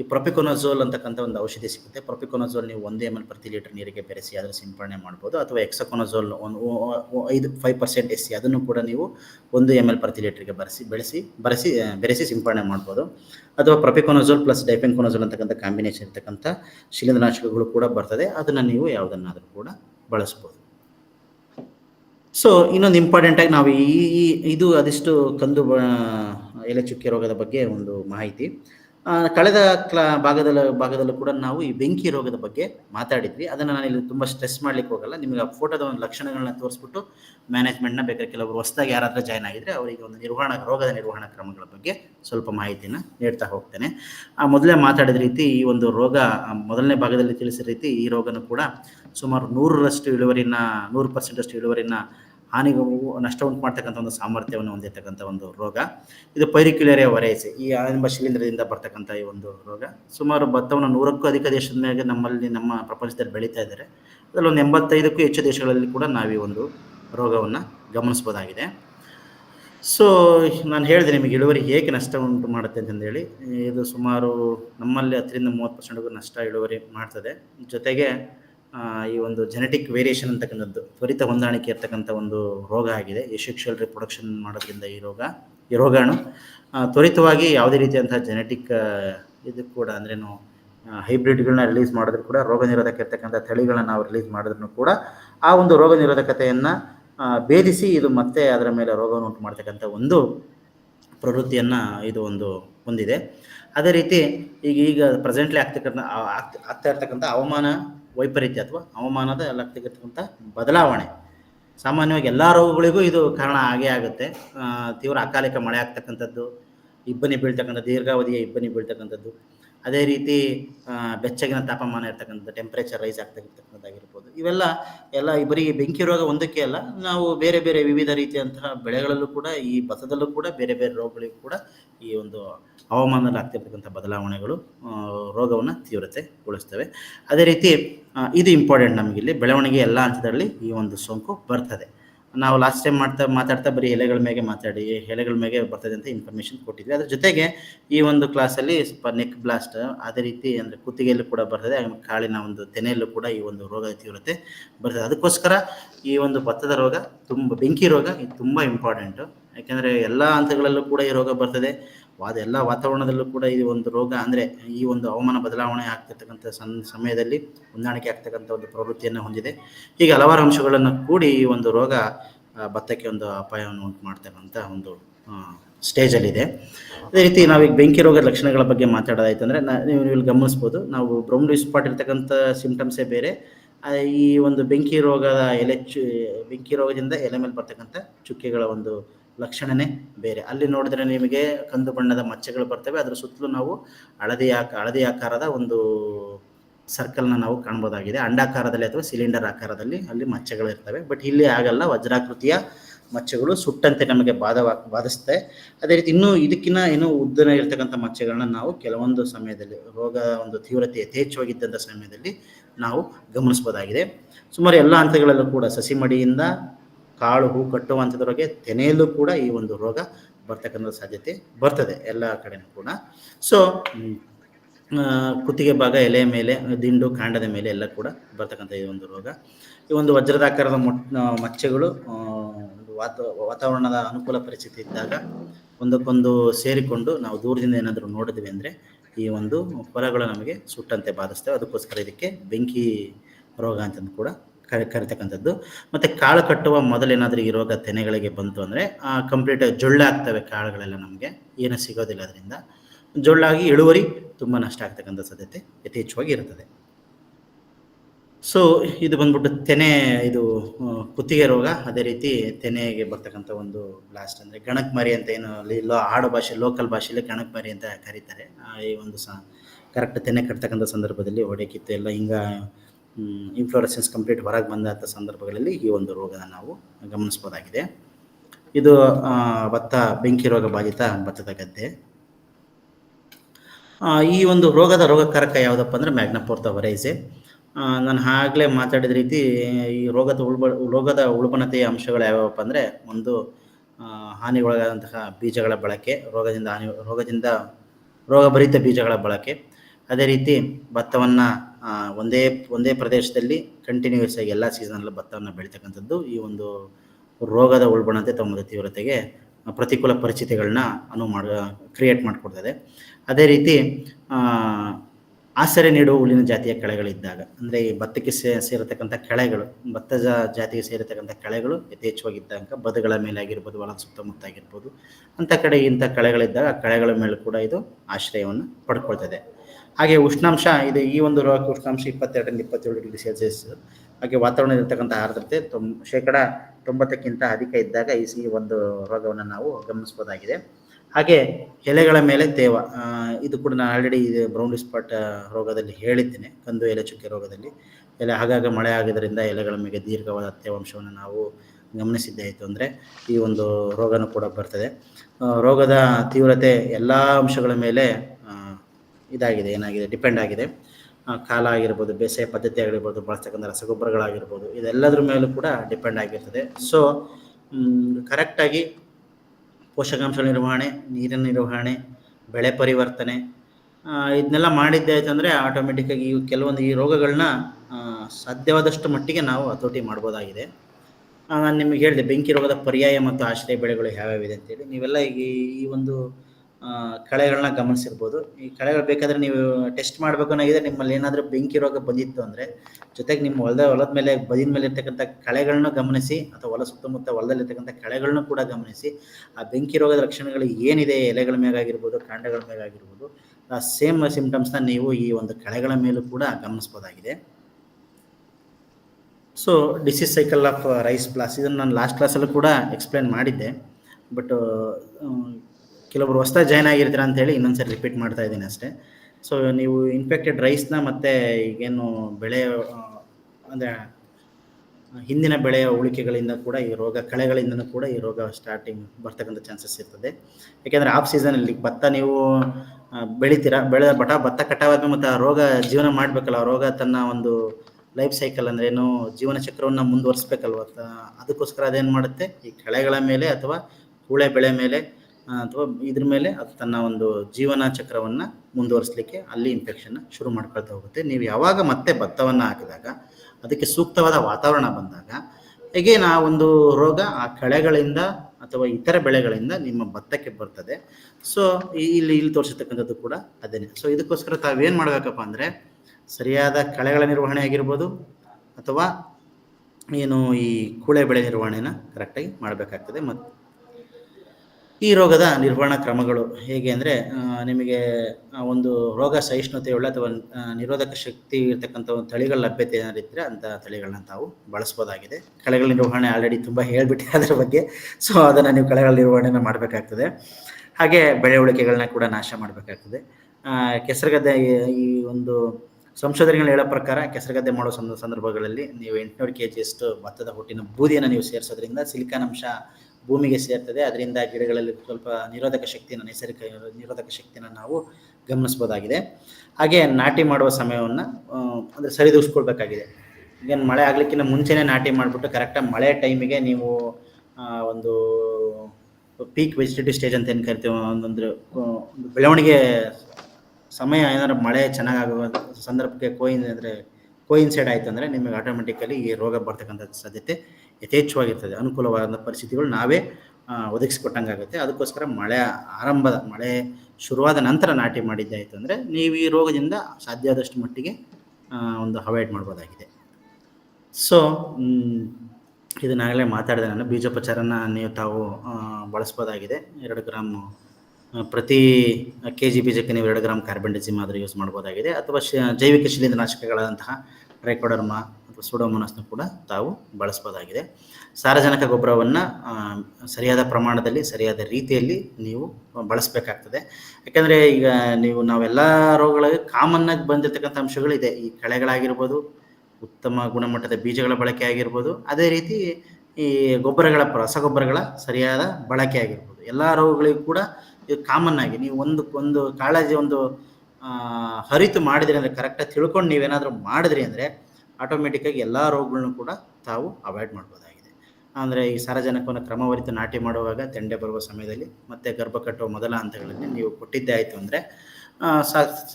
ಈ ಪ್ರೊಪಿಕೊನಜೋಲ್ ಅಂತಕ್ಕಂಥ ಒಂದು ಔಷಧಿ ಸಿಗುತ್ತೆ. ಪ್ರೊಪಿಕೊನಜೋಲ್ ನೀವು ಒಂದೇ ಎಂ ಎಲ್ ಪ್ರತಿ ಲೀಟರ್ ನೀರಿಗೆ ಬೆರೆಸಿ ಅದರ ಸಿಂಪಡಣೆ ಮಾಡ್ಬೋದು. ಅಥವಾ ಎಕ್ಸಕೊನಜೋಲ್ ಒಂದು ಐದು, ಫೈವ್ ಪರ್ಸೆಂಟ್ ಎಸ್ ಅದನ್ನು ಕೂಡ ನೀವು ಒಂದು ಎಂ ಎಲ್ ಪ್ರತಿ ಲೀಟರ್ಗೆ ಬರೆಸಿ, ಬೆಳೆಸಿ, ಬರೆಸಿ ಬೆರೆಸಿ ಸಿಂಪಡಣೆ ಮಾಡ್ಬೋದು. ಅಥವಾ ಪ್ರೊಪಿಕೊನಜೋಲ್ ಪ್ಲಸ್ ಡೈಫೆನ್ಕೊನಜೋಲ್ ಅಂತಕ್ಕಂಥ ಕಾಂಬಿನೇಷನ್ ಇರ್ತಕ್ಕಂಥ ಶಿಲೀಂಧ್ರನಾಶಕಗಳು ಕೂಡ ಬರ್ತದೆ. ಅದನ್ನು ನೀವು ಯಾವುದನ್ನಾದರೂ ಕೂಡ ಬಳಸ್ಬೋದು. ಸೊ ಇನ್ನೊಂದು ಇಂಪಾರ್ಟೆಂಟ್ ಆಗಿ ನಾವು ಈ ಇದು ಅದಿಷ್ಟು ಕಂದು ಎಲೆ ಚುಕ್ಕೆ ರೋಗದ ಬಗ್ಗೆ ಒಂದು ಮಾಹಿತಿ. ಕಳೆದ ಕ್ಲಾ ಭಾಗದಲ್ಲ ಭಾಗದಲ್ಲೂ ಕೂಡ ನಾವು ಈ ಬೆಂಕಿ ರೋಗದ ಬಗ್ಗೆ ಮಾತಾಡಿದ್ವಿ. ಅದನ್ನು ನಾನು ಇಲ್ಲಿ ತುಂಬ ಸ್ಟ್ರೆಸ್ ಮಾಡ್ಲಿಕ್ಕೆ ಹೋಗಲ್ಲ. ನಿಮಗೆ ಆ ಫೋಟೋದ ಒಂದು ಲಕ್ಷಣಗಳನ್ನ ತೋರಿಸ್ಬಿಟ್ಟು ಮ್ಯಾನೇಜ್ಮೆಂಟ್ನ ಬೇಕಾದ್ರೆ ಕೆಲವರು ಹೊಸದಾಗಿ ಯಾರಾದರೂ ಜಾಯ್ನ್ ಆಗಿದ್ರೆ ಅವರಿಗೆ ಒಂದು ನಿರ್ವಹಣಾ, ರೋಗದ ನಿರ್ವಹಣಾ ಕ್ರಮಗಳ ಬಗ್ಗೆ ಸ್ವಲ್ಪ ಮಾಹಿತಿನ ನೀಡ್ತಾ ಹೋಗ್ತೇನೆ. ಆ, ಮೊದಲೇ ಮಾತಾಡಿದ ರೀತಿ ಈ ಒಂದು ರೋಗ ಮೊದಲನೇ ಭಾಗದಲ್ಲಿ ತಿಳಿಸಿದ ರೀತಿ ಈ ರೋಗನೂ ಕೂಡ ಸುಮಾರು ನೂರರಷ್ಟು ಇಳುವರಿನ, ನೂರು ಪರ್ಸೆಂಟಷ್ಟು ಇಳುವರಿನ ಹಾನಿಗೆ ನಷ್ಟ ಉಂಟು ಮಾಡ್ತಕ್ಕಂಥ ಒಂದು ಸಾಮರ್ಥ್ಯವನ್ನು ಹೊಂದಿರತಕ್ಕಂಥ ಒಂದು ರೋಗ. ಇದು ಪೈರಿಕ್ಯುಲರಿಯ ವರೈಸಿ, ಈ ಎಂಬ ಶಿಲೀಂಧ್ರದಿಂದ ಬರ್ತಕ್ಕಂಥ ಈ ಒಂದು ರೋಗ. ಸುಮಾರು ಭತ್ತವನ್ನು ನೂರಕ್ಕೂ ಅಧಿಕ ದೇಶದ ಮೇಲೆ ನಮ್ಮಲ್ಲಿ ನಮ್ಮ ಪ್ರಪಂಚದಲ್ಲಿ ಬೆಳೀತಾ ಇದ್ದಾರೆ. ಅದರಲ್ಲಿ ಒಂದು ಎಂಬತ್ತೈದಕ್ಕೂ ಹೆಚ್ಚು ದೇಶಗಳಲ್ಲಿ ಕೂಡ ನಾವು ಈ ಒಂದು ರೋಗವನ್ನು ಗಮನಿಸ್ಬೋದಾಗಿದೆ ಸೊ ನಾನು ಹೇಳಿದೆ ನಿಮಗೆ ಇಳುವರಿ ಹೇಗೆ ನಷ್ಟ ಉಂಟು ಮಾಡುತ್ತೆ ಅಂತಂದೇಳಿ ಇದು ಸುಮಾರು ನಮ್ಮಲ್ಲಿ ಹತ್ತರಿಂದ ಮೂವತ್ತು ಪರ್ಸೆಂಟ್ಗೂ ನಷ್ಟ ಇಳುವರಿ ಮಾಡ್ತದೆ. ಜೊತೆಗೆ ಈ ಒಂದು ಜೆನೆಟಿಕ್ ವೇರಿಯೇಷನ್ ಅಂತಕ್ಕಂಥದ್ದು, ತ್ವರಿತ ಹೊಂದಾಣಿಕೆ ಇರ್ತಕ್ಕಂಥ ಒಂದು ರೋಗ ಆಗಿದೆ. ಎಶೆಕ್ಷುವಲ್ ರಿಪ್ರೊಡಕ್ಷನ್ ಮಾಡೋದ್ರಿಂದ ಈ ರೋಗ, ಈ ರೋಗಾಣು ತ್ವರಿತವಾಗಿ ಯಾವುದೇ ರೀತಿಯಂತಹ ಜೆನೆಟಿಕ್ ಇದು ಕೂಡ ಅಂದ್ರೇನು ಹೈಬ್ರಿಡ್ಗಳನ್ನ ರಿಲೀಸ್ ಮಾಡಿದ್ರು ಕೂಡ ರೋಗ ನಿರೋಧಕ ಇರ್ತಕ್ಕಂಥ ತಳಿಗಳನ್ನ ನಾವು ರಿಲೀಸ್ ಮಾಡಿದ್ರು ಕೂಡ ಆ ಒಂದು ರೋಗ ನಿರೋಧಕತೆಯನ್ನು ಭೇದಿಸಿ ಇದು ಮತ್ತೆ ಅದರ ಮೇಲೆ ರೋಗವನ್ನು ಉಂಟು ಮಾಡ್ತಕ್ಕಂಥ ಒಂದು ಪ್ರವೃತ್ತಿಯನ್ನು ಇದು ಒಂದು ಹೊಂದಿದೆ. ಅದೇ ರೀತಿ ಈಗ ಈಗ ಪ್ರೆಸೆಂಟ್ಲಿ ಆಗ್ತಕ್ಕಂಥ ಆಗ್ತಾ ಇರ್ತಕ್ಕಂಥ ಹವಾಮಾನ ವೈಪರೀತ್ಯ ಅಥವಾ ಹವಾಮಾನದ ಅಲ್ಲಿ ಬದಲಾವಣೆ. ಸಾಮಾನ್ಯವಾಗಿ ಎಲ್ಲ ರೋಗಗಳಿಗೂ ಇದು ಕಾರಣ ಆಗೇ ಆಗುತ್ತೆ. ತೀವ್ರ ಅಕಾಲಿಕ ಮಳೆ ಆಗ್ತಕ್ಕಂಥದ್ದು, ಇಬ್ಬನಿ ಬೀಳ್ತಕ್ಕಂಥ, ದೀರ್ಘಾವಧಿಯ ಇಬ್ಬನಿ ಬೀಳ್ತಕ್ಕಂಥದ್ದು ಅದೇ ರೀತಿ ಬೆಚ್ಚಗಿನ ತಾಪಮಾನ ಇರ್ತಕ್ಕಂಥದ್ದು ಟೆಂಪ್ರೇಚರ್ ರೈಸ್ ಆಗ್ತಕ್ಕಂಥದ್ದಾಗಿರ್ಬೋದು. ಇವೆಲ್ಲ, ಎಲ್ಲ ಬರೀ ಬೆಂಕಿ ರೋಗ ಒಂದಕ್ಕೆ ಅಲ್ಲ, ನಾವು ಬೇರೆ ಬೇರೆ ವಿವಿಧ ರೀತಿಯಂತಹ ಬೆಳೆಗಳಲ್ಲೂ ಕೂಡ, ಈ ಬಸದಲ್ಲೂ ಕೂಡ, ಬೇರೆ ಬೇರೆ ರೋಗಗಳಿಗೂ ಕೂಡ ಈ ಒಂದು ಹವಾಮಾನದಲ್ಲಿ ಆಗ್ತಿರ್ತಕ್ಕಂಥ ಬದಲಾವಣೆಗಳು ರೋಗವನ್ನು ತೀವ್ರತೆಗೊಳಿಸ್ತವೆ. ಅದೇ ರೀತಿ ಇದು ಇಂಪಾರ್ಟೆಂಟ್ ನಮಗಿಲ್ಲಿ ಬೆಳವಣಿಗೆ ಎಲ್ಲ ಹಂತದಲ್ಲಿ ಈ ಒಂದು ಸೋಂಕು ಬರ್ತದೆ. ನಾವು ಲಾಸ್ಟ್ ಟೈಮ್ ಮಾಡ್ತಾ, ಮಾತಾಡ್ತಾ ಬರೀ ಎಲೆಗಳ ಮೇಲೆ ಮಾತಾಡಿ, ಎಲೆಗಳ ಮೇಲೆ ಬರ್ತದೆ ಅಂತ ಇನ್ಫಾರ್ಮೇಷನ್ ಕೊಟ್ಟಿದ್ವಿ. ಅದ್ರ ಜೊತೆಗೆ ಈ ಒಂದು ಕ್ಲಾಸಲ್ಲಿ ಸ್ವಲ್ಪ ನೆಕ್ ಬ್ಲಾಸ್ಟ್ ಅದೇ ರೀತಿ ಅಂದರೆ ಕುತ್ತಿಗೆಯಲ್ಲೂ ಕೂಡ ಬರ್ತದೆ ಕಾಳಿನ ಒಂದು ತೆನೆಯಲ್ಲೂ ಕೂಡ ಈ ಒಂದು ರೋಗ ತೀವ್ರತೆ ಬರ್ತದೆ. ಅದಕ್ಕೋಸ್ಕರ ಈ ಒಂದು ಭತ್ತದ ರೋಗ ತುಂಬ, ಬೆಂಕಿ ರೋಗ ಇದು ತುಂಬ ಇಂಪಾರ್ಟೆಂಟು ಯಾಕೆಂದರೆ ಎಲ್ಲ ಹಂತಗಳಲ್ಲೂ ಕೂಡ ಈ ರೋಗ ಬರ್ತದೆ. ವಾದ ಎಲ್ಲ ವಾತಾವರಣದಲ್ಲೂ ಕೂಡ ಈ ಒಂದು ರೋಗ ಅಂದರೆ ಈ ಒಂದು ಹವಾಮಾನ ಬದಲಾವಣೆ ಆಗ್ತಿರ್ತಕ್ಕಂಥ ಸನ್ ಸಮಯದಲ್ಲಿ ಹೊಂದಾಣಿಕೆ ಆಗ್ತಕ್ಕಂಥ ಒಂದು ಪ್ರವೃತ್ತಿಯನ್ನು ಹೊಂದಿದೆ. ಹೀಗೆ ಹಲವಾರು ಅಂಶಗಳನ್ನು ಕೂಡಿ ಈ ಒಂದು ರೋಗ ಭತ್ತಕ್ಕೆ ಒಂದು ಅಪಾಯವನ್ನು ಉಂಟು ಮಾಡ್ತಕ್ಕಂಥ ಒಂದು ಸ್ಟೇಜಲ್ಲಿದೆ. ಅದೇ ರೀತಿ ನಾವೀಗ ಬೆಂಕಿ ರೋಗದ ಲಕ್ಷಣಗಳ ಬಗ್ಗೆ ಮಾತಾಡೋದಾಯ್ತು ಅಂದರೆ ನೀವು ಇಲ್ಲಿ ಗಮನಿಸ್ಬೋದು, ನಾವು ಬ್ರೌನ್ ಸ್ಪಾಟ್ ಇರ್ತಕ್ಕಂಥ ಸಿಂಪ್ಟಮ್ಸೇ ಬೇರೆ. ಈ ಒಂದು ಬೆಂಕಿ ರೋಗದ ಎಲೆ ಚು, ಬೆಂಕಿ ರೋಗದಿಂದ ಎಲೆ ಮೇಲೆ ಬರ್ತಕ್ಕಂಥ ಚುಕ್ಕೆಗಳ ಒಂದು ಲಕ್ಷಣನೇ ಬೇರೆ. ಅಲ್ಲಿ ನೋಡಿದ್ರೆ ನಿಮಗೆ ಕಂದು ಬಣ್ಣದ ಮಚ್ಚೆಗಳು ಬರ್ತವೆ. ಅದರ ಸುತ್ತಲೂ ನಾವು ಹಳದಿ ಆಕ, ಹಳದಿ ಆಕಾರದ ಒಂದು ಸರ್ಕಲ್ನ ನಾವು ಕಾಣ್ಬೋದಾಗಿದೆ. ಅಂಡಾಕಾರದಲ್ಲಿ ಅಥವಾ ಸಿಲಿಂಡರ್ ಆಕಾರದಲ್ಲಿ ಅಲ್ಲಿ ಮಚ್ಚೆಗಳು ಇರ್ತವೆ. ಬಟ್ ಇಲ್ಲಿ ಆಗಲ್ಲ ವಜ್ರಾಕೃತಿಯ ಮಚ್ಚೆಗಳು ಸುಟ್ಟಂತೆ ನಮಗೆ ಬಾಧವಾ, ಬಾಧಿಸುತ್ತೆ. ಅದೇ ರೀತಿ ಇನ್ನೂ ಇದಕ್ಕಿಂತ ಇನ್ನೂ ಉದ್ದನ ಇರ್ತಕ್ಕಂಥ ಮಚ್ಚೆಗಳನ್ನ ನಾವು ಕೆಲವೊಂದು ಸಮಯದಲ್ಲಿ, ರೋಗ ಒಂದು ತೀವ್ರತೆ ಯಥೇಚ್ಛವಾಗಿದ್ದಂಥ ಸಮಯದಲ್ಲಿ ನಾವು ಗಮನಿಸ್ಬೋದಾಗಿದೆ. ಸುಮಾರು ಎಲ್ಲ ಹಂತಗಳಲ್ಲೂ ಕೂಡ ಸಸಿ ಮಡಿಯಿಂದ ಕಾಳು ಹೂ ಕಟ್ಟುವಂಥದ್ರೊಳಗೆ ತೆನೆಯಲ್ಲೂ ಕೂಡ ಈ ಒಂದು ರೋಗ ಬರ್ತಕ್ಕಂಥ ಸಾಧ್ಯತೆ ಬರ್ತದೆ ಎಲ್ಲ ಕಡೆನೂ ಕೂಡ. ಸೊ ಕುತ್ತಿಗೆ ಭಾಗ ಎಲೆಯ ಮೇಲೆ, ದಿಂಡು, ಕಾಂಡದ ಮೇಲೆ ಎಲ್ಲ ಕೂಡ ಬರ್ತಕ್ಕಂಥ ಈ ಒಂದು ರೋಗ. ಈ ಒಂದು ವಜ್ರದಾಕಾರದ ಮಚ್ಚೆಗಳು ವಾತ, ವಾತಾವರಣದ ಅನುಕೂಲ ಪರಿಸ್ಥಿತಿ ಇದ್ದಾಗ ಒಂದಕ್ಕೊಂದು ಸೇರಿಕೊಂಡು ನಾವು ದೂರದಿಂದ ಏನಾದರೂ ನೋಡಿದ್ವಿ ಅಂದರೆ ಈ ಒಂದು ಹೊಲಗಳು ನಮಗೆ ಸುಟ್ಟಂತೆ ಬಾಧಿಸ್ತವೆ. ಅದಕ್ಕೋಸ್ಕರ ಇದಕ್ಕೆ ಬೆಂಕಿ ರೋಗ ಅಂತಂದು ಕೂಡ ಕರೆ, ಕರಿತಕ್ಕಂಥದ್ದು. ಮತ್ತು ಕಾಳು ಕಟ್ಟುವ ಮೊದಲೇನಾದರೂ ಈ ರೋಗ ತೆನೆಗಳಿಗೆ ಬಂತು ಅಂದರೆ ಕಂಪ್ಲೀಟ್ ಜೊಳ್ಳಾಗ್ತವೆ ಕಾಳುಗಳೆಲ್ಲ ನಮಗೆ. ಏನು ಸಿಗೋದಿಲ್ಲ ಅದರಿಂದ. ಜೊಳ್ಳಾಗಿ ಇಳುವರಿ ತುಂಬ ನಷ್ಟ ಆಗ್ತಕ್ಕಂಥ ಸಾಧ್ಯತೆ ಯಥೇಚ್ಛವಾಗಿ ಇರುತ್ತದೆ. ಸೊ ಇದು ಬಂದ್ಬಿಟ್ಟು ತೆನೆ, ಇದು ಕುತ್ತಿಗೆ ರೋಗ. ಅದೇ ರೀತಿ ತೆನೆಗೆ ಬರ್ತಕ್ಕಂಥ ಒಂದು ಬ್ಲಾಸ್ಟ್ ಅಂದರೆ ಗಣಕ್ ಮರಿ ಅಂತ ಏನು ಲೋ, ಆಡು ಭಾಷೆ ಲೋಕಲ್ ಭಾಷೆಯಲ್ಲಿ ಗಣಕ್ ಮರಿ ಅಂತ ಕರೀತಾರೆ. ಈ ಒಂದು ಸ ಕರೆಕ್ಟ್ ತೆನೆ ಕಟ್ತಕ್ಕಂಥ ಸಂದರ್ಭದಲ್ಲಿ ಹೊಡೆಕಿತ್ತು, ಎಲ್ಲ ಹಿಂಗ ಇನ್ಫ್ಲೋರೆಸೆನ್ಸ್ ಕಂಪ್ಲೀಟ್ ಹೊರಗೆ ಬಂದಂಥ ಸಂದರ್ಭಗಳಲ್ಲಿ ಈ ಒಂದು ರೋಗನ ನಾವು ಗಮನಿಸ್ಬೋದಾಗಿದೆ. ಇದು ಭತ್ತ, ಬೆಂಕಿ ರೋಗ ಬಾಧಿತ ಭತ್ತದ ಗದ್ದೆ. ಈ ಒಂದು ರೋಗದ ರೋಗಕಾರಕ ಯಾವುದಪ್ಪ ಅಂದರೆ ಮ್ಯಾಗ್ನಪೋರ್ತ ವರೈಸೆ. ನಾನು ಆಗಲೇ ಮಾತಾಡಿದ ರೀತಿ, ಈ ರೋಗದ ಉಳ್ಬ, ರೋಗದ ಉಳ್ಬಣತೆಯ ಅಂಶಗಳು ಯಾವ್ಯಾವಪ್ಪ ಅಂದರೆ ಒಂದು ಹಾನಿಗೊಳಗಾದಂತಹ ಬೀಜಗಳ ಬಳಕೆ, ರೋಗದಿಂದ ಹಾನಿ, ರೋಗದಿಂದ ರೋಗಭರಿತ ಬೀಜಗಳ ಬಳಕೆ. ಅದೇ ರೀತಿ ಭತ್ತವನ್ನು ಒಂದೇ ಒಂದೇ ಪ್ರದೇಶದಲ್ಲಿ ಕಂಟಿನ್ಯೂಸ್ ಆಗಿ ಎಲ್ಲ ಸೀಸನಲ್ಲಿ ಭತ್ತವನ್ನು ಬೆಳೀತಕ್ಕಂಥದ್ದು ಈ ಒಂದು ರೋಗದ ಉಳ್ಬಣತೆ ತಮ್ಮ ತೀವ್ರತೆಗೆ ಪ್ರತಿಕೂಲ ಪರಿಸ್ಥಿತಿಗಳನ್ನ ಅನುವು ಮಾಡ ಕ್ರಿಯೇಟ್ ಮಾಡಿಕೊಡ್ತದೆ. ಅದೇ ರೀತಿ ಆ, ಆಸರೆ ನೀಡುವ ಹುಲ್ಲಿನ ಜಾತಿಯ ಕಳೆಗಳಿದ್ದಾಗ ಅಂದರೆ ಈ ಭತ್ತಕ್ಕೆ ಸೇ ಸೇರತಕ್ಕಂಥ ಕಳೆಗಳು ಭತ್ತ ಜಾತಿಗೆ ಸೇರತಕ್ಕಂಥ ಕಳೆಗಳು ಯಥೇಚ್ಛವಾಗಿದ್ದಾಗ ಬದುಗಳ ಮೇಲೆ ಆಗಿರ್ಬೋದು ಹೊಲದ ಸುತ್ತಮುತ್ತ ಆಗಿರ್ಬೋದು ಅಂಥ ಕಡೆ ಇಂಥ ಕಳೆಗಳಿದ್ದಾಗ ಕಳೆಗಳ ಮೇಲೆ ಕೂಡ ಇದು ಆಶ್ರಯವನ್ನು ಪಡ್ಕೊಳ್ತದೆ. ಹಾಗೆ ಉಷ್ಣಾಂಶ ಇದು, ಈ ಒಂದು ರೋಗಕ್ಕೆ ಉಷ್ಣಾಂಶ ಇಪ್ಪತ್ತೆರಡರಿಂದ ಇಪ್ಪತ್ತೇಳು ಡಿಗ್ರಿ ಸೆಲ್ಸಿಯಸ್ ಹಾಗೆ ವಾತಾವರಣದಲ್ಲಿರ್ತಕ್ಕಂಥ ಆರ್ದ್ರತೆ ತೊಂಬ ಶೇಕಡ ತೊಂಬತ್ತಕ್ಕಿಂತ ಅಧಿಕ ಇದ್ದಾಗ ಈ ಸಿ ಒಂದು ರೋಗವನ್ನು ನಾವು ಗಮನಿಸ್ಬೋದಾಗಿದೆ. ಹಾಗೆ ಎಲೆಗಳ ಮೇಲೆ ತೇವ ಇದು ಕೂಡ ನಾನು ಆಲ್ರೆಡಿ ಬ್ರೌನ್ ಸ್ಪಾಟ್ ರೋಗದಲ್ಲಿ ಹೇಳಿದ್ದೇನೆ, ಕಂದು ಎಲೆ ಚುಕ್ಕೆ ರೋಗದಲ್ಲಿ. ಎಲೆ ಆಗಾಗ ಮಳೆ ಆಗೋದ್ರಿಂದ ಎಲೆಗಳ ಮೇಲೆ ದೀರ್ಘವಾದ ತೇವಾಂಶವನ್ನು ನಾವು ಗಮನಿಸಿದ್ದಾಯಿತು ಅಂದರೆ ಈ ಒಂದು ರೋಗನೂ ಕೂಡ ಬರ್ತದೆ. ರೋಗದ ತೀವ್ರತೆ ಎಲ್ಲ ಅಂಶಗಳ ಮೇಲೆ ಇದಾಗಿದೆ, ಏನಾಗಿದೆ ಡಿಪೆಂಡ್ ಆಗಿದೆ. ಕಾಲ ಆಗಿರ್ಬೋದು, ಬೇಸಾಯ ಪದ್ಧತಿ ಆಗಿರ್ಬೋದು, ಬಳಸ್ತಕ್ಕಂಥ ರಸಗೊಬ್ಬರಗಳಾಗಿರ್ಬೋದು, ಇದೆಲ್ಲದ್ರ ಮೇಲೂ ಕೂಡ ಡಿಪೆಂಡ್ ಆಗಿರ್ತದೆ. ಸೊ ಕರೆಕ್ಟಾಗಿ ಪೋಷಕಾಂಶ ನಿರ್ವಹಣೆ, ನೀರಿನ ನಿರ್ವಹಣೆ, ಬೆಳೆ ಪರಿವರ್ತನೆ ಇದನ್ನೆಲ್ಲ ಮಾಡಿದ್ದೆ ಆಯ್ತಂದರೆ ಆಟೋಮೆಟಿಕ್ಕಾಗಿ ಈ ಕೆಲವೊಂದು ಈ ರೋಗಗಳನ್ನ ಸಾಧ್ಯವಾದಷ್ಟು ಮಟ್ಟಿಗೆ ನಾವು ಹತೋಟಿ ಮಾಡ್ಬೋದಾಗಿದೆ. ನಾನು ನಿಮಗೆ ಹೇಳಿದೆ, ಬೆಂಕಿ ರೋಗದ ಪರ್ಯಾಯ ಮತ್ತು ಆಶ್ರಯ ಬೆಳೆಗಳು ಯಾವ್ಯಾವಿದೆ ಅಂತೇಳಿ. ನೀವೆಲ್ಲ ಈ ಈ ಒಂದು ಕಳೆಗಳನ್ನ ಗಮನಿಸಿರ್ಬೋದು. ಈ ಕಳೆಗಳು ಬೇಕಾದ್ರೆ ನೀವು ಟೆಸ್ಟ್ ಮಾಡಬೇಕು ಅನ್ನೋದಿದ್ರೆ ನಿಮ್ಮಲ್ಲಿ ಏನಾದರೂ ಬೆಂಕಿ ರೋಗ ಬಂದಿತ್ತು ಅಂದರೆ ಜೊತೆಗೆ ನಿಮ್ಮ ಹೊಲದ ಹೊಲದ ಮೇಲೆ ಬದಿನ ಮೇಲೆ ಇರ್ತಕ್ಕಂಥ ಕಳೆಗಳನ್ನ ಗಮನಿಸಿ ಅಥವಾ ಹೊಲ ಸುತ್ತಮುತ್ತ ಹೊಲದಲ್ಲಿರ್ತಕ್ಕಂಥ ಕಳೆಗಳನ್ನು ಕೂಡ ಗಮನಿಸಿ ಆ ಬೆಂಕಿ ರೋಗದ ಲಕ್ಷಣಗಳು ಏನಿದೆ, ಎಲೆಗಳ ಮೇಲಾಗಿರ್ಬೋದು ಕಾಂಡಗಳ ಮೇಲಾಗಿರ್ಬೋದು ಆ ಸೇಮ್ ಸಿಂಪ್ಟಮ್ಸ್ನ ನೀವು ಈ ಒಂದು ಕಳೆಗಳ ಮೇಲೂ ಕೂಡ ಗಮನಿಸ್ಬೋದಾಗಿದೆ. So disease cycle of rice blast ಇದನ್ನು ನಾನು ಲಾಸ್ಟ್ ಕ್ಲಾಸಲ್ಲೂ ಕೂಡ ಎಕ್ಸ್ಪ್ಲೇನ್ ಮಾಡಿದ್ದೆ. ಬಟ್ ಕೆಲವರು ಹೊಸದಾಗಿ ಜಾಯ್ನ್ ಆಗಿರ್ತೀರ ಅಂತೇಳಿ ಇನ್ನೊಂದ್ಸರಿ ರಿಪೀಟ್ ಮಾಡ್ತಾ ಇದ್ದೀನಿ ಅಷ್ಟೇ. ಸೊ ನೀವು ಇನ್ಫೆಕ್ಟೆಡ್ ರೈಸ್ನ ಮತ್ತು ಈಗೇನು ಬೆಳೆ ಅಂದರೆ ಹಿಂದಿನ ಬೆಳೆಯ ಉಳಿಕೆಗಳಿಂದ ಕೂಡ ಈ ರೋಗ, ಕಳೆಗಳಿಂದನೂ ಕೂಡ ಈ ರೋಗ ಸ್ಟಾರ್ಟಿಂಗ್ ಬರ್ತಕ್ಕಂಥ ಚಾನ್ಸಸ್ ಇರ್ತದೆ. ಯಾಕೆಂದರೆ ಆಫ್ ಸೀಸನಲ್ಲಿ ಭತ್ತ ನೀವು ಬೆಳಿತೀರ ಬೆಳಿತೀರಾ? ಬೆಳೆ ಬಟ, ಭತ್ತ ಕಟಾವಾದ್ಮೇಲೆ ಮತ್ತು ಆ ರೋಗ ಜೀವನ ಮಾಡಬೇಕಲ್ಲ ರೋಗ ತನ್ನ ಒಂದು ಲೈಫ್ ಸೈಕಲ್ ಅಂದ್ರೆ ಏನು, ಜೀವನ ಚಕ್ರವನ್ನು ಮುಂದುವರಿಸ್ಬೇಕಲ್ವ? ಅದಕ್ಕೋಸ್ಕರ ಅದೇನು ಮಾಡುತ್ತೆ? ಈ ಕಳೆಗಳ ಮೇಲೆ ಅಥವಾ ಕೂಳೆ ಬೆಳೆ ಮೇಲೆ ಅಥವಾ ಇದ್ರ ಮೇಲೆ ಅದು ತನ್ನ ಒಂದು ಜೀವನ ಚಕ್ರವನ್ನು ಮುಂದುವರಿಸಲಿಕ್ಕೆ ಅಲ್ಲಿ ಇನ್ಫೆಕ್ಷನ್ ಶುರು ಮಾಡ್ಕೊಳ್ತಾ ಹೋಗುತ್ತೆ. ನೀವು ಯಾವಾಗ ಮತ್ತೆ ಭತ್ತವನ್ನು ಹಾಕಿದಾಗ, ಅದಕ್ಕೆ ಸೂಕ್ತವಾದ ವಾತಾವರಣ ಬಂದಾಗ ಹೇಗೇನ್ ಆ ಒಂದು ರೋಗ ಆ ಕಳೆಗಳಿಂದ ಅಥವಾ ಇತರ ಬೆಳೆಗಳಿಂದ ನಿಮ್ಮ ಭತ್ತಕ್ಕೆ ಬರ್ತದೆ. ಸೊ ಇಲ್ಲಿ ಇಲ್ಲಿ ತೋರಿಸಿರ್ತಕ್ಕಂಥದ್ದು ಕೂಡ ಅದೇನೆ. ಸೊ ಇದಕ್ಕೋಸ್ಕರ ತಾವೇನು ಮಾಡಬೇಕಪ್ಪ ಅಂದರೆ, ಸರಿಯಾದ ಕಳೆಗಳ ನಿರ್ವಹಣೆ ಆಗಿರ್ಬೋದು, ಅಥವಾ ಏನು ಈ ಕೂಳೆ ಬೆಳೆ ನಿರ್ವಹಣೆನ ಕರೆಕ್ಟಾಗಿ ಮಾಡಬೇಕಾಗ್ತದೆ. ಮತ್ತು ಈ ರೋಗದ ನಿರ್ವಹಣಾ ಕ್ರಮಗಳು ಹೇಗೆ ಅಂದರೆ ನಿಮಗೆ ಒಂದು ರೋಗ ಸಹಿಷ್ಣುತೆಯುಳ್ಳ ಅಥವಾ ನಿರೋಧಕ ಶಕ್ತಿ ಇರತಕ್ಕಂಥ ಒಂದು ತಳಿಗಳ ಲಭ್ಯತೆ ಏನಾದ್ರು ಇದ್ದರೆ ಅಂಥ ತಳಿಗಳನ್ನ ತಾವು ಬಳಸ್ಬೋದಾಗಿದೆ. ಕಳೆಗಳ ನಿರ್ವಹಣೆ ಆಲ್ರೆಡಿ ತುಂಬ ಹೇಳಿಬಿಟ್ಟೆ ಅದರ ಬಗ್ಗೆ. ಸೊ ಅದನ್ನು ನೀವು ಕಳೆಗಳ ನಿರ್ವಹಣೆನ ಮಾಡಬೇಕಾಗ್ತದೆ. ಹಾಗೆ ಬೆಳೆ ಉಳಿಕೆಗಳನ್ನ ಕೂಡ ನಾಶ ಮಾಡಬೇಕಾಗ್ತದೆ. ಕೆಸರುಗದ್ದೆ ಈ- ಒಂದು ಸಂಶೋಧನೆಗಳು ಹೇಳೋ ಪ್ರಕಾರ ಕೆಸರುಗದ್ದೆ ಮಾಡೋ ಸಂದ, ಸಂದರ್ಭಗಳಲ್ಲಿ ನೀವು ಎಂಟುನೂರು ಕೆ ಜಿಯಷ್ಟು ಭತ್ತದ ಹೊಟ್ಟಿನ ಬೂದಿಯನ್ನು ನೀವು ಸೇರಿಸೋದ್ರಿಂದ ಸಿಲಿಕಾನ್ ಅಂಶ ಭೂಮಿಗೆ ಸೇರ್ತದೆ. ಅದರಿಂದ ಗಿಡಗಳಲ್ಲಿ ಸ್ವಲ್ಪ ನಿರೋಧಕ ಶಕ್ತಿಯನ್ನು, ನೈಸರ್ಗಿಕ ನಿರೋಧಕ ಶಕ್ತಿಯನ್ನು ನಾವು ಗಮನಿಸ್ಬೋದಾಗಿದೆ. ಹಾಗೆ ನಾಟಿ ಮಾಡುವ ಸಮಯವನ್ನು ಅಂದರೆ ಸರಿದೂಗಿಸ್ಕೊಳ್ಬೇಕಾಗಿದೆ. ಈಗೇನು ಮಳೆ ಆಗಲಿಕ್ಕಿಂತ ಮುಂಚೆನೇ ನಾಟಿ ಮಾಡಿಬಿಟ್ಟು ಕರೆಕ್ಟಾಗಿ ಮಳೆ ಟೈಮಿಗೆ ನೀವು ಒಂದು ಪೀಕ್ ವೆಜಿಟೇಟಿವ್ ಸ್ಟೇಜ್ ಅಂತ ಏನು ಕರಿತೀವಿ ಒಂದೊಂದು ಒಂದು ಬೆಳವಣಿಗೆ ಸಮಯ ಏನಾದ್ರು ಮಳೆ ಚೆನ್ನಾಗಾಗುವ ಸಂದರ್ಭಕ್ಕೆ ಕೋಯಿನ್ ಅಂದರೆ ಕೋಯಿನ್ಸೈಡ್ ಆಯಿತು ಅಂದರೆ ನಿಮಗೆ ಆಟೋಮೆಟಿಕಲಿ ಈ ರೋಗ ಬರ್ತಕ್ಕಂಥ ಸಾಧ್ಯತೆ. ಯಥೇಚ್ಛವಾಗಿರ್ತದೆ. ಅನುಕೂಲವಾದ ಪರಿಸ್ಥಿತಿಗಳು ನಾವೇ ಒದಗಿಸ್ಕೊಟ್ಟಂಗಾಗುತ್ತೆ. ಅದಕ್ಕೋಸ್ಕರ ಮಳೆ ಆರಂಭದ, ಮಳೆ ಶುರುವಾದ ನಂತರ ನಾಟಿ ಮಾಡಿದ್ದಾಯಿತು ಅಂದರೆ ನೀವು ಈ ರೋಗದಿಂದ ಸಾಧ್ಯ ಆದಷ್ಟು ಮಟ್ಟಿಗೆ ಒಂದು ಅವಾಯ್ಡ್ ಮಾಡ್ಬೋದಾಗಿದೆ. ಸೊ ಇದನ್ನಾಗಲೇ ಮಾತಾಡಿದೆ ನಾನು. ಬೀಜೋಪಚಾರನ ನೀವು ತಾವು ಬಳಸ್ಬೋದಾಗಿದೆ. ಎರಡು ಗ್ರಾಮ್ ಪ್ರತಿ ಕೆ ಜಿ ಬೀಜಕ್ಕೆ ನೀವು ಎರಡು ಗ್ರಾಮ್ ಕಾರ್ಬನ್ಡಿಸಿಮ್ ಆದರೂ ಯೂಸ್ ಮಾಡ್ಬೋದಾಗಿದೆ. ಅಥವಾ ಶ, ಜೈವಿಕ ಶಿಲೀಂಧ್ರನಾಶಕಗಳಾದಂತಹ ಟ್ರೈಕೋಡರ್ಮ ಸುಡೋಮೋನಸ್ನ ಕೂಡ ತಾವು ಬಳಸ್ಬೋದಾಗಿದೆ. ಸಾರಜನಕ ಗೊಬ್ಬರವನ್ನು ಸರಿಯಾದ ಪ್ರಮಾಣದಲ್ಲಿ, ಸರಿಯಾದ ರೀತಿಯಲ್ಲಿ ನೀವು ಬಳಸಬೇಕಾಗ್ತದೆ. ಯಾಕೆಂದರೆ ಈಗ ನೀವು, ನಾವೆಲ್ಲ ರೋಗಗಳಿಗೆ ಕಾಮನ್ನಾಗಿ ಬಂದಿರತಕ್ಕಂಥ ಅಂಶಗಳಿದೆ. ಈ ಕಳೆಗಳಾಗಿರ್ಬೋದು, ಉತ್ತಮ ಗುಣಮಟ್ಟದ ಬೀಜಗಳ ಬಳಕೆ ಆಗಿರ್ಬೋದು, ಅದೇ ರೀತಿ ಈ ಗೊಬ್ಬರಗಳ, ರಸಗೊಬ್ಬರಗಳ ಸರಿಯಾದ ಬಳಕೆ ಆಗಿರ್ಬೋದು. ಎಲ್ಲ ರೋಗಗಳಿಗೂ ಕೂಡ ಇದು ಕಾಮನ್ ಆಗಿ, ನೀವು ಒಂದು ಒಂದು ಕಾಳಜಿ, ಒಂದು ಹರಿತು ಮಾಡಿದ್ರಿ ಅಂದರೆ ಕರೆಕ್ಟಾಗಿ ತಿಳ್ಕೊಂಡು ನೀವೇನಾದರೂ ಮಾಡಿದ್ರಿ ಅಂದರೆ ಆಟೋಮೆಟಿಕ್ಕಾಗಿ ಎಲ್ಲ ರೋಗಗಳನ್ನು ಕೂಡ ತಾವು ಅವಾಯ್ಡ್ ಮಾಡ್ಬೋದಾಗಿದೆ. ಅಂದರೆ ಈ ಸಾರಜನಕವನ್ನು ಕ್ರಮವರಿತು ನಾಟಿ ಮಾಡುವಾಗ ತೆಂಡೆ ಬರುವ ಸಮಯದಲ್ಲಿ ಮತ್ತು ಗರ್ಭ ಕಟ್ಟುವ ಮೊದಲ ಹಂತಗಳಲ್ಲಿ ನೀವು ಕೊಟ್ಟಿದ್ದೇ ಆಯಿತು ಅಂದರೆ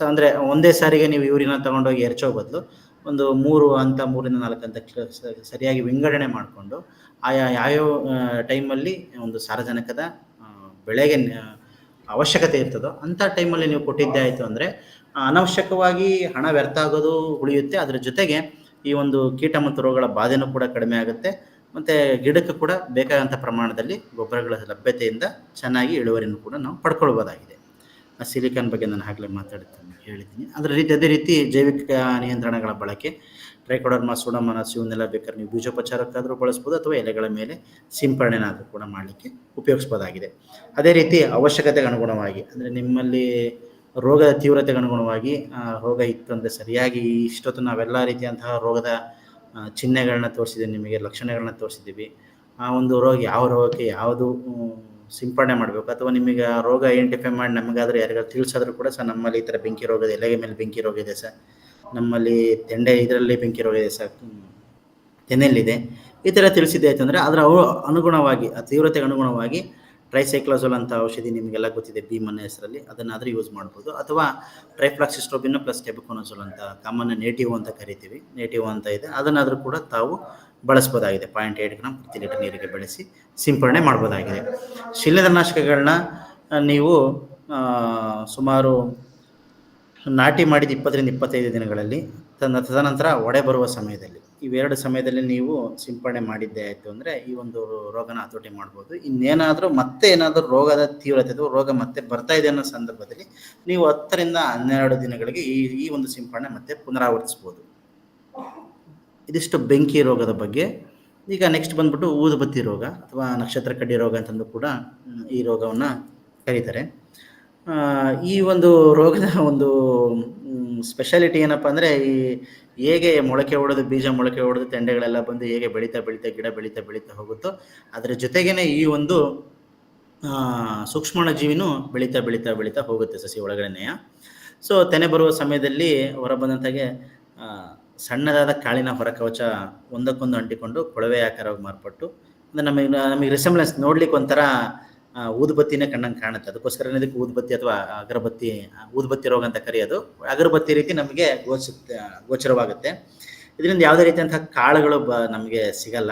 ಅಂದರೆ ಒಂದೇ ಸಾರಿಗೆ ನೀವು ಯೂರಿನ ತಗೊಂಡೋಗಿ ಎರಚೋ ಬದಲು ಒಂದು ಮೂರು ಹಂತ, ಮೂರಿಂದ ನಾಲ್ಕು ಹಂತ ಸರಿಯಾಗಿ ವಿಂಗಡಣೆ ಮಾಡಿಕೊಂಡು ಆಯಾ, ಯಾವ್ಯಾವ ಟೈಮಲ್ಲಿ ಒಂದು ಸಾರಜನಕದ ಬೆಳೆಗೆ ಅವಶ್ಯಕತೆ ಇರ್ತದೋ ಅಂಥ ಟೈಮಲ್ಲಿ ನೀವು ಕೊಟ್ಟಿದ್ದೇ ಆಯಿತು ಅಂದರೆ ಅನವಶ್ಯಕವಾಗಿ ಹಣ ವ್ಯರ್ಥ ಆಗೋದು ಉಳಿಯುತ್ತೆ. ಅದರ ಜೊತೆಗೆ ಈ ಒಂದು ಕೀಟ ಮತ್ತು ರೋಗಗಳ ಬಾಧೆನೂ ಕೂಡ ಕಡಿಮೆ ಆಗುತ್ತೆ. ಮತ್ತು ಗಿಡಕ್ಕೆ ಕೂಡ ಬೇಕಾದಂಥ ಪ್ರಮಾಣದಲ್ಲಿ ಗೊಬ್ಬರಗಳ ಲಭ್ಯತೆಯಿಂದ ಚೆನ್ನಾಗಿ ಇಳುವರಿಯನ್ನು ಕೂಡ ನಾವು ಪಡ್ಕೊಳ್ಬೋದಾಗಿದೆ. ಆ ಸಿಲಿಕಾನ್ ಬಗ್ಗೆ ನಾನು ಆಗಲೇ ಮಾತಾಡ್ತೀನಿ, ಹೇಳಿದ್ದೀನಿ. ಅದರ ರೀತಿ ಅದೇ ರೀತಿ ಜೈವಿಕ ನಿಯಂತ್ರಣಗಳ ಬಳಕೆ, ಟ್ರೈಕೋಡರ್ಮ ಸುಡಮನಸ್ ಇವನ್ನೆಲ್ಲ ಬೇಕಾದ್ರೆ ನೀವು ಬೀಜೋಪಚಾರಕ್ಕಾದರೂ ಬಳಸ್ಬೋದು ಅಥವಾ ಎಲೆಗಳ ಮೇಲೆ ಸಿಂಪರಣೆನಾದರೂ ಕೂಡ ಮಾಡಲಿಕ್ಕೆ ಉಪಯೋಗಿಸ್ಬೋದಾಗಿದೆ. ಅದೇ ರೀತಿ ಅವಶ್ಯಕತೆಗೆ ಅನುಗುಣವಾಗಿ, ಅಂದರೆ ನಿಮ್ಮಲ್ಲಿ ರೋಗದ ತೀವ್ರತೆಗೆ ಅನುಗುಣವಾಗಿ ರೋಗ ಇತ್ತು ಅಂದರೆ ಸರಿಯಾಗಿ ಇಷ್ಟೊತ್ತು ನಾವೆಲ್ಲ ರೀತಿಯಂತಹ ರೋಗದ ಚಿಹ್ನೆಗಳನ್ನ ತೋರಿಸಿದ್ದೀವಿ, ನಿಮಗೆ ಲಕ್ಷಣಗಳನ್ನ ತೋರಿಸಿದ್ದೀವಿ. ಆ ಒಂದು ರೋಗ ಯಾವ ರೋಗಕ್ಕೆ ಯಾವುದು ಸಿಂಪಡಣೆ ಮಾಡಬೇಕು? ಅಥವಾ ನಿಮಗೆ ಆ ರೋಗ ಐಡೆಂಟಿಫೈ ಮಾಡಿ ನಮಗಾದ್ರೆ ಯಾರಿಗಾದ್ರು ತಿಳಿಸಾದ್ರೂ ಕೂಡ ಸರ್, ನಮ್ಮಲ್ಲಿ ಈ ಥರ ಬೆಂಕಿ ರೋಗ ಇದೆ, ಎಲೆಗೆ ಮೇಲೆ ಬೆಂಕಿ ರೋಗ ಇದೆ ಸರ್. ನಮ್ಮಲ್ಲಿ ತೆಂಡೆ ಇದರಲ್ಲಿ ಬೆಂಕಿ ರೋಗ ಇದೆ ಸರ್. ತೆನೆಯಲ್ಲಿದೆ. ಈ ಥರ ತಿಳಿಸಿದ್ದೆ ಆಯ್ತಂದ್ರೆ ಅಂದರೆ ಅನುಗುಣವಾಗಿ, ಆ ತೀವ್ರತೆಗೆ ಅನುಗುಣವಾಗಿ ಟ್ರೈಸೈಕ್ಲೋಸೋಲ್ ಅಂತ ಔಷಧಿ ನಿಮಗೆಲ್ಲ ಗೊತ್ತಿದೆ ಬಿ ಮನೆ ಹೆಸರಲ್ಲಿ. ಅದನ್ನಾದರೂ ಯೂಸ್ ಮಾಡ್ಬೋದು. ಅಥವಾ ಟ್ರೈಫ್ಲಾಕ್ಸಿಸ್ಟ್ರೋಬಿನ್ ಪ್ಲಸ್ ಟೆಬುಕೊನೋಸೋಲ್ ಅಂತ ಕಾಮನ್ ನೇಟಿವ್ ಅಂತ ಕರಿತೀವಿ. ನೇಟಿವ್ ಅಂತ ಇದೆ. ಅದನ್ನಾದರೂ ಕೂಡ ತಾವು ಬಳಸ್ಬೋದಾಗಿದೆ. ಪಾಯಿಂಟ್ ಏಟ್ ಗ್ರಾಮ್ ಪ್ರತಿ ಲೀಟರ್ ನೀರಿಗೆ ಬೆಳೆಸಿ ಸಿಂಪರಣೆ ಮಾಡ್ಬೋದಾಗಿದೆ. ಶಿಲೆದನಾಶಕಗಳನ್ನ ನೀವು ಸುಮಾರು ನಾಟಿ ಮಾಡಿದ ಇಪ್ಪತ್ತರಿಂದ ಇಪ್ಪತ್ತೈದು ದಿನಗಳಲ್ಲಿ ತನ್ನ ತದನಂತರ ಒಡೆ ಬರುವ ಸಮಯದಲ್ಲಿ ಇವೆರಡು ಸಮಯದಲ್ಲಿ ನೀವು ಸಿಂಪಡಣೆ ಮಾಡಿದ್ದೇ ಆಯಿತು ಅಂದರೆ ಈ ಒಂದು ರೋಗನ ಹತೋಟಿ ಮಾಡ್ಬೋದು. ಇನ್ನೇನಾದರೂ ಮತ್ತೆ ಏನಾದರೂ ರೋಗದ ತೀವ್ರತೆ ಅಥವಾ ರೋಗ ಮತ್ತೆ ಬರ್ತಾ ಇದೆ ಅನ್ನೋ ಸಂದರ್ಭದಲ್ಲಿ ನೀವು ಹತ್ತರಿಂದ ಹನ್ನೆರಡು ದಿನಗಳಿಗೆ ಈ ಈ ಒಂದು ಸಿಂಪಡಣೆ ಮತ್ತೆ ಪುನರಾವರ್ತಿಸ್ಬೋದು. ಇದಿಷ್ಟು ಬೆಂಕಿ ರೋಗದ ಬಗ್ಗೆ. ಈಗ ನೆಕ್ಸ್ಟ್ ಬಂದ್ಬಿಟ್ಟು ಊದುಬತ್ತಿ ರೋಗ ಅಥವಾ ನಕ್ಷತ್ರ ಕಡ್ಡಿ ರೋಗ ಅಂತಂದು ಕೂಡ ಈ ರೋಗವನ್ನು ಕರೀತಾರೆ. ಈ ಒಂದು ರೋಗದ ಒಂದು ಸ್ಪೆಷಾಲಿಟಿ ಏನಪ್ಪ ಅಂದರೆ ಈ ಹೇಗೆ ಮೊಳಕೆ ಹೊಡೆದು ಬೀಜ ಮೊಳಕೆ ಹೊಡೆದು ತೆಂಡೆಗಳೆಲ್ಲ ಬಂದು ಹೇಗೆ ಬೆಳೀತಾ ಬೆಳೀತಾ ಗಿಡ ಬೆಳೀತಾ ಬೆಳೀತಾ ಹೋಗುತ್ತೋ ಅದರ ಜೊತೆಗೇನೆ ಈ ಒಂದು ಸೂಕ್ಷ್ಮಣ ಜೀವಿನೂ ಬೆಳೀತಾ ಬೆಳೀತಾ ಬೆಳೀತಾ ಹೋಗುತ್ತೆ ಸಸಿ ಒಳಗಡೆನೆಯ. ಸೊ ತೆನೆ ಬರುವ ಸಮಯದಲ್ಲಿ ಹೊರಬಂದಂತಾಗೆ ಆ, ಸಣ್ಣದಾದ ಕಾಳಿನ ಹೊರಕವಚ ಒಂದಕ್ಕೊಂದು ಅಂಟಿಕೊಂಡು ಕೊಳವೆ ಆಕಾರವಾಗಿ ಮಾರ್ಪಟ್ಟು ಅಂದರೆ ನಮಗೆ ನಮಗೆ ರಿಸೆಂಬ್ಲೆನ್ಸ್ ನೋಡ್ಲಿಕ್ಕೆ ಒಂಥರ ಊದುಬತ್ತಿನೇ ಕಣ್ಣಂಗೆ ಕಾಣುತ್ತೆ. ಅದಕ್ಕೋಸ್ಕರ ಇದಕ್ಕೆ ಊದುಬತ್ತಿ ಅಥವಾ ಅಗರಬತ್ತಿ ಊದುಬತ್ತಿ ರೋಗ ಅಂತ ಕರೆಯೋದು ಅಗರಬತ್ತಿ ರೀತಿ ನಮಗೆ ಗೋಚುತ್ತೆ, ಗೋಚರವಾಗುತ್ತೆ. ಇದರಿಂದ ಯಾವುದೇ ರೀತಿಯಂತಹ ಕಾಳುಗಳು ಬ, ನಮಗೆ ಸಿಗಲ್ಲ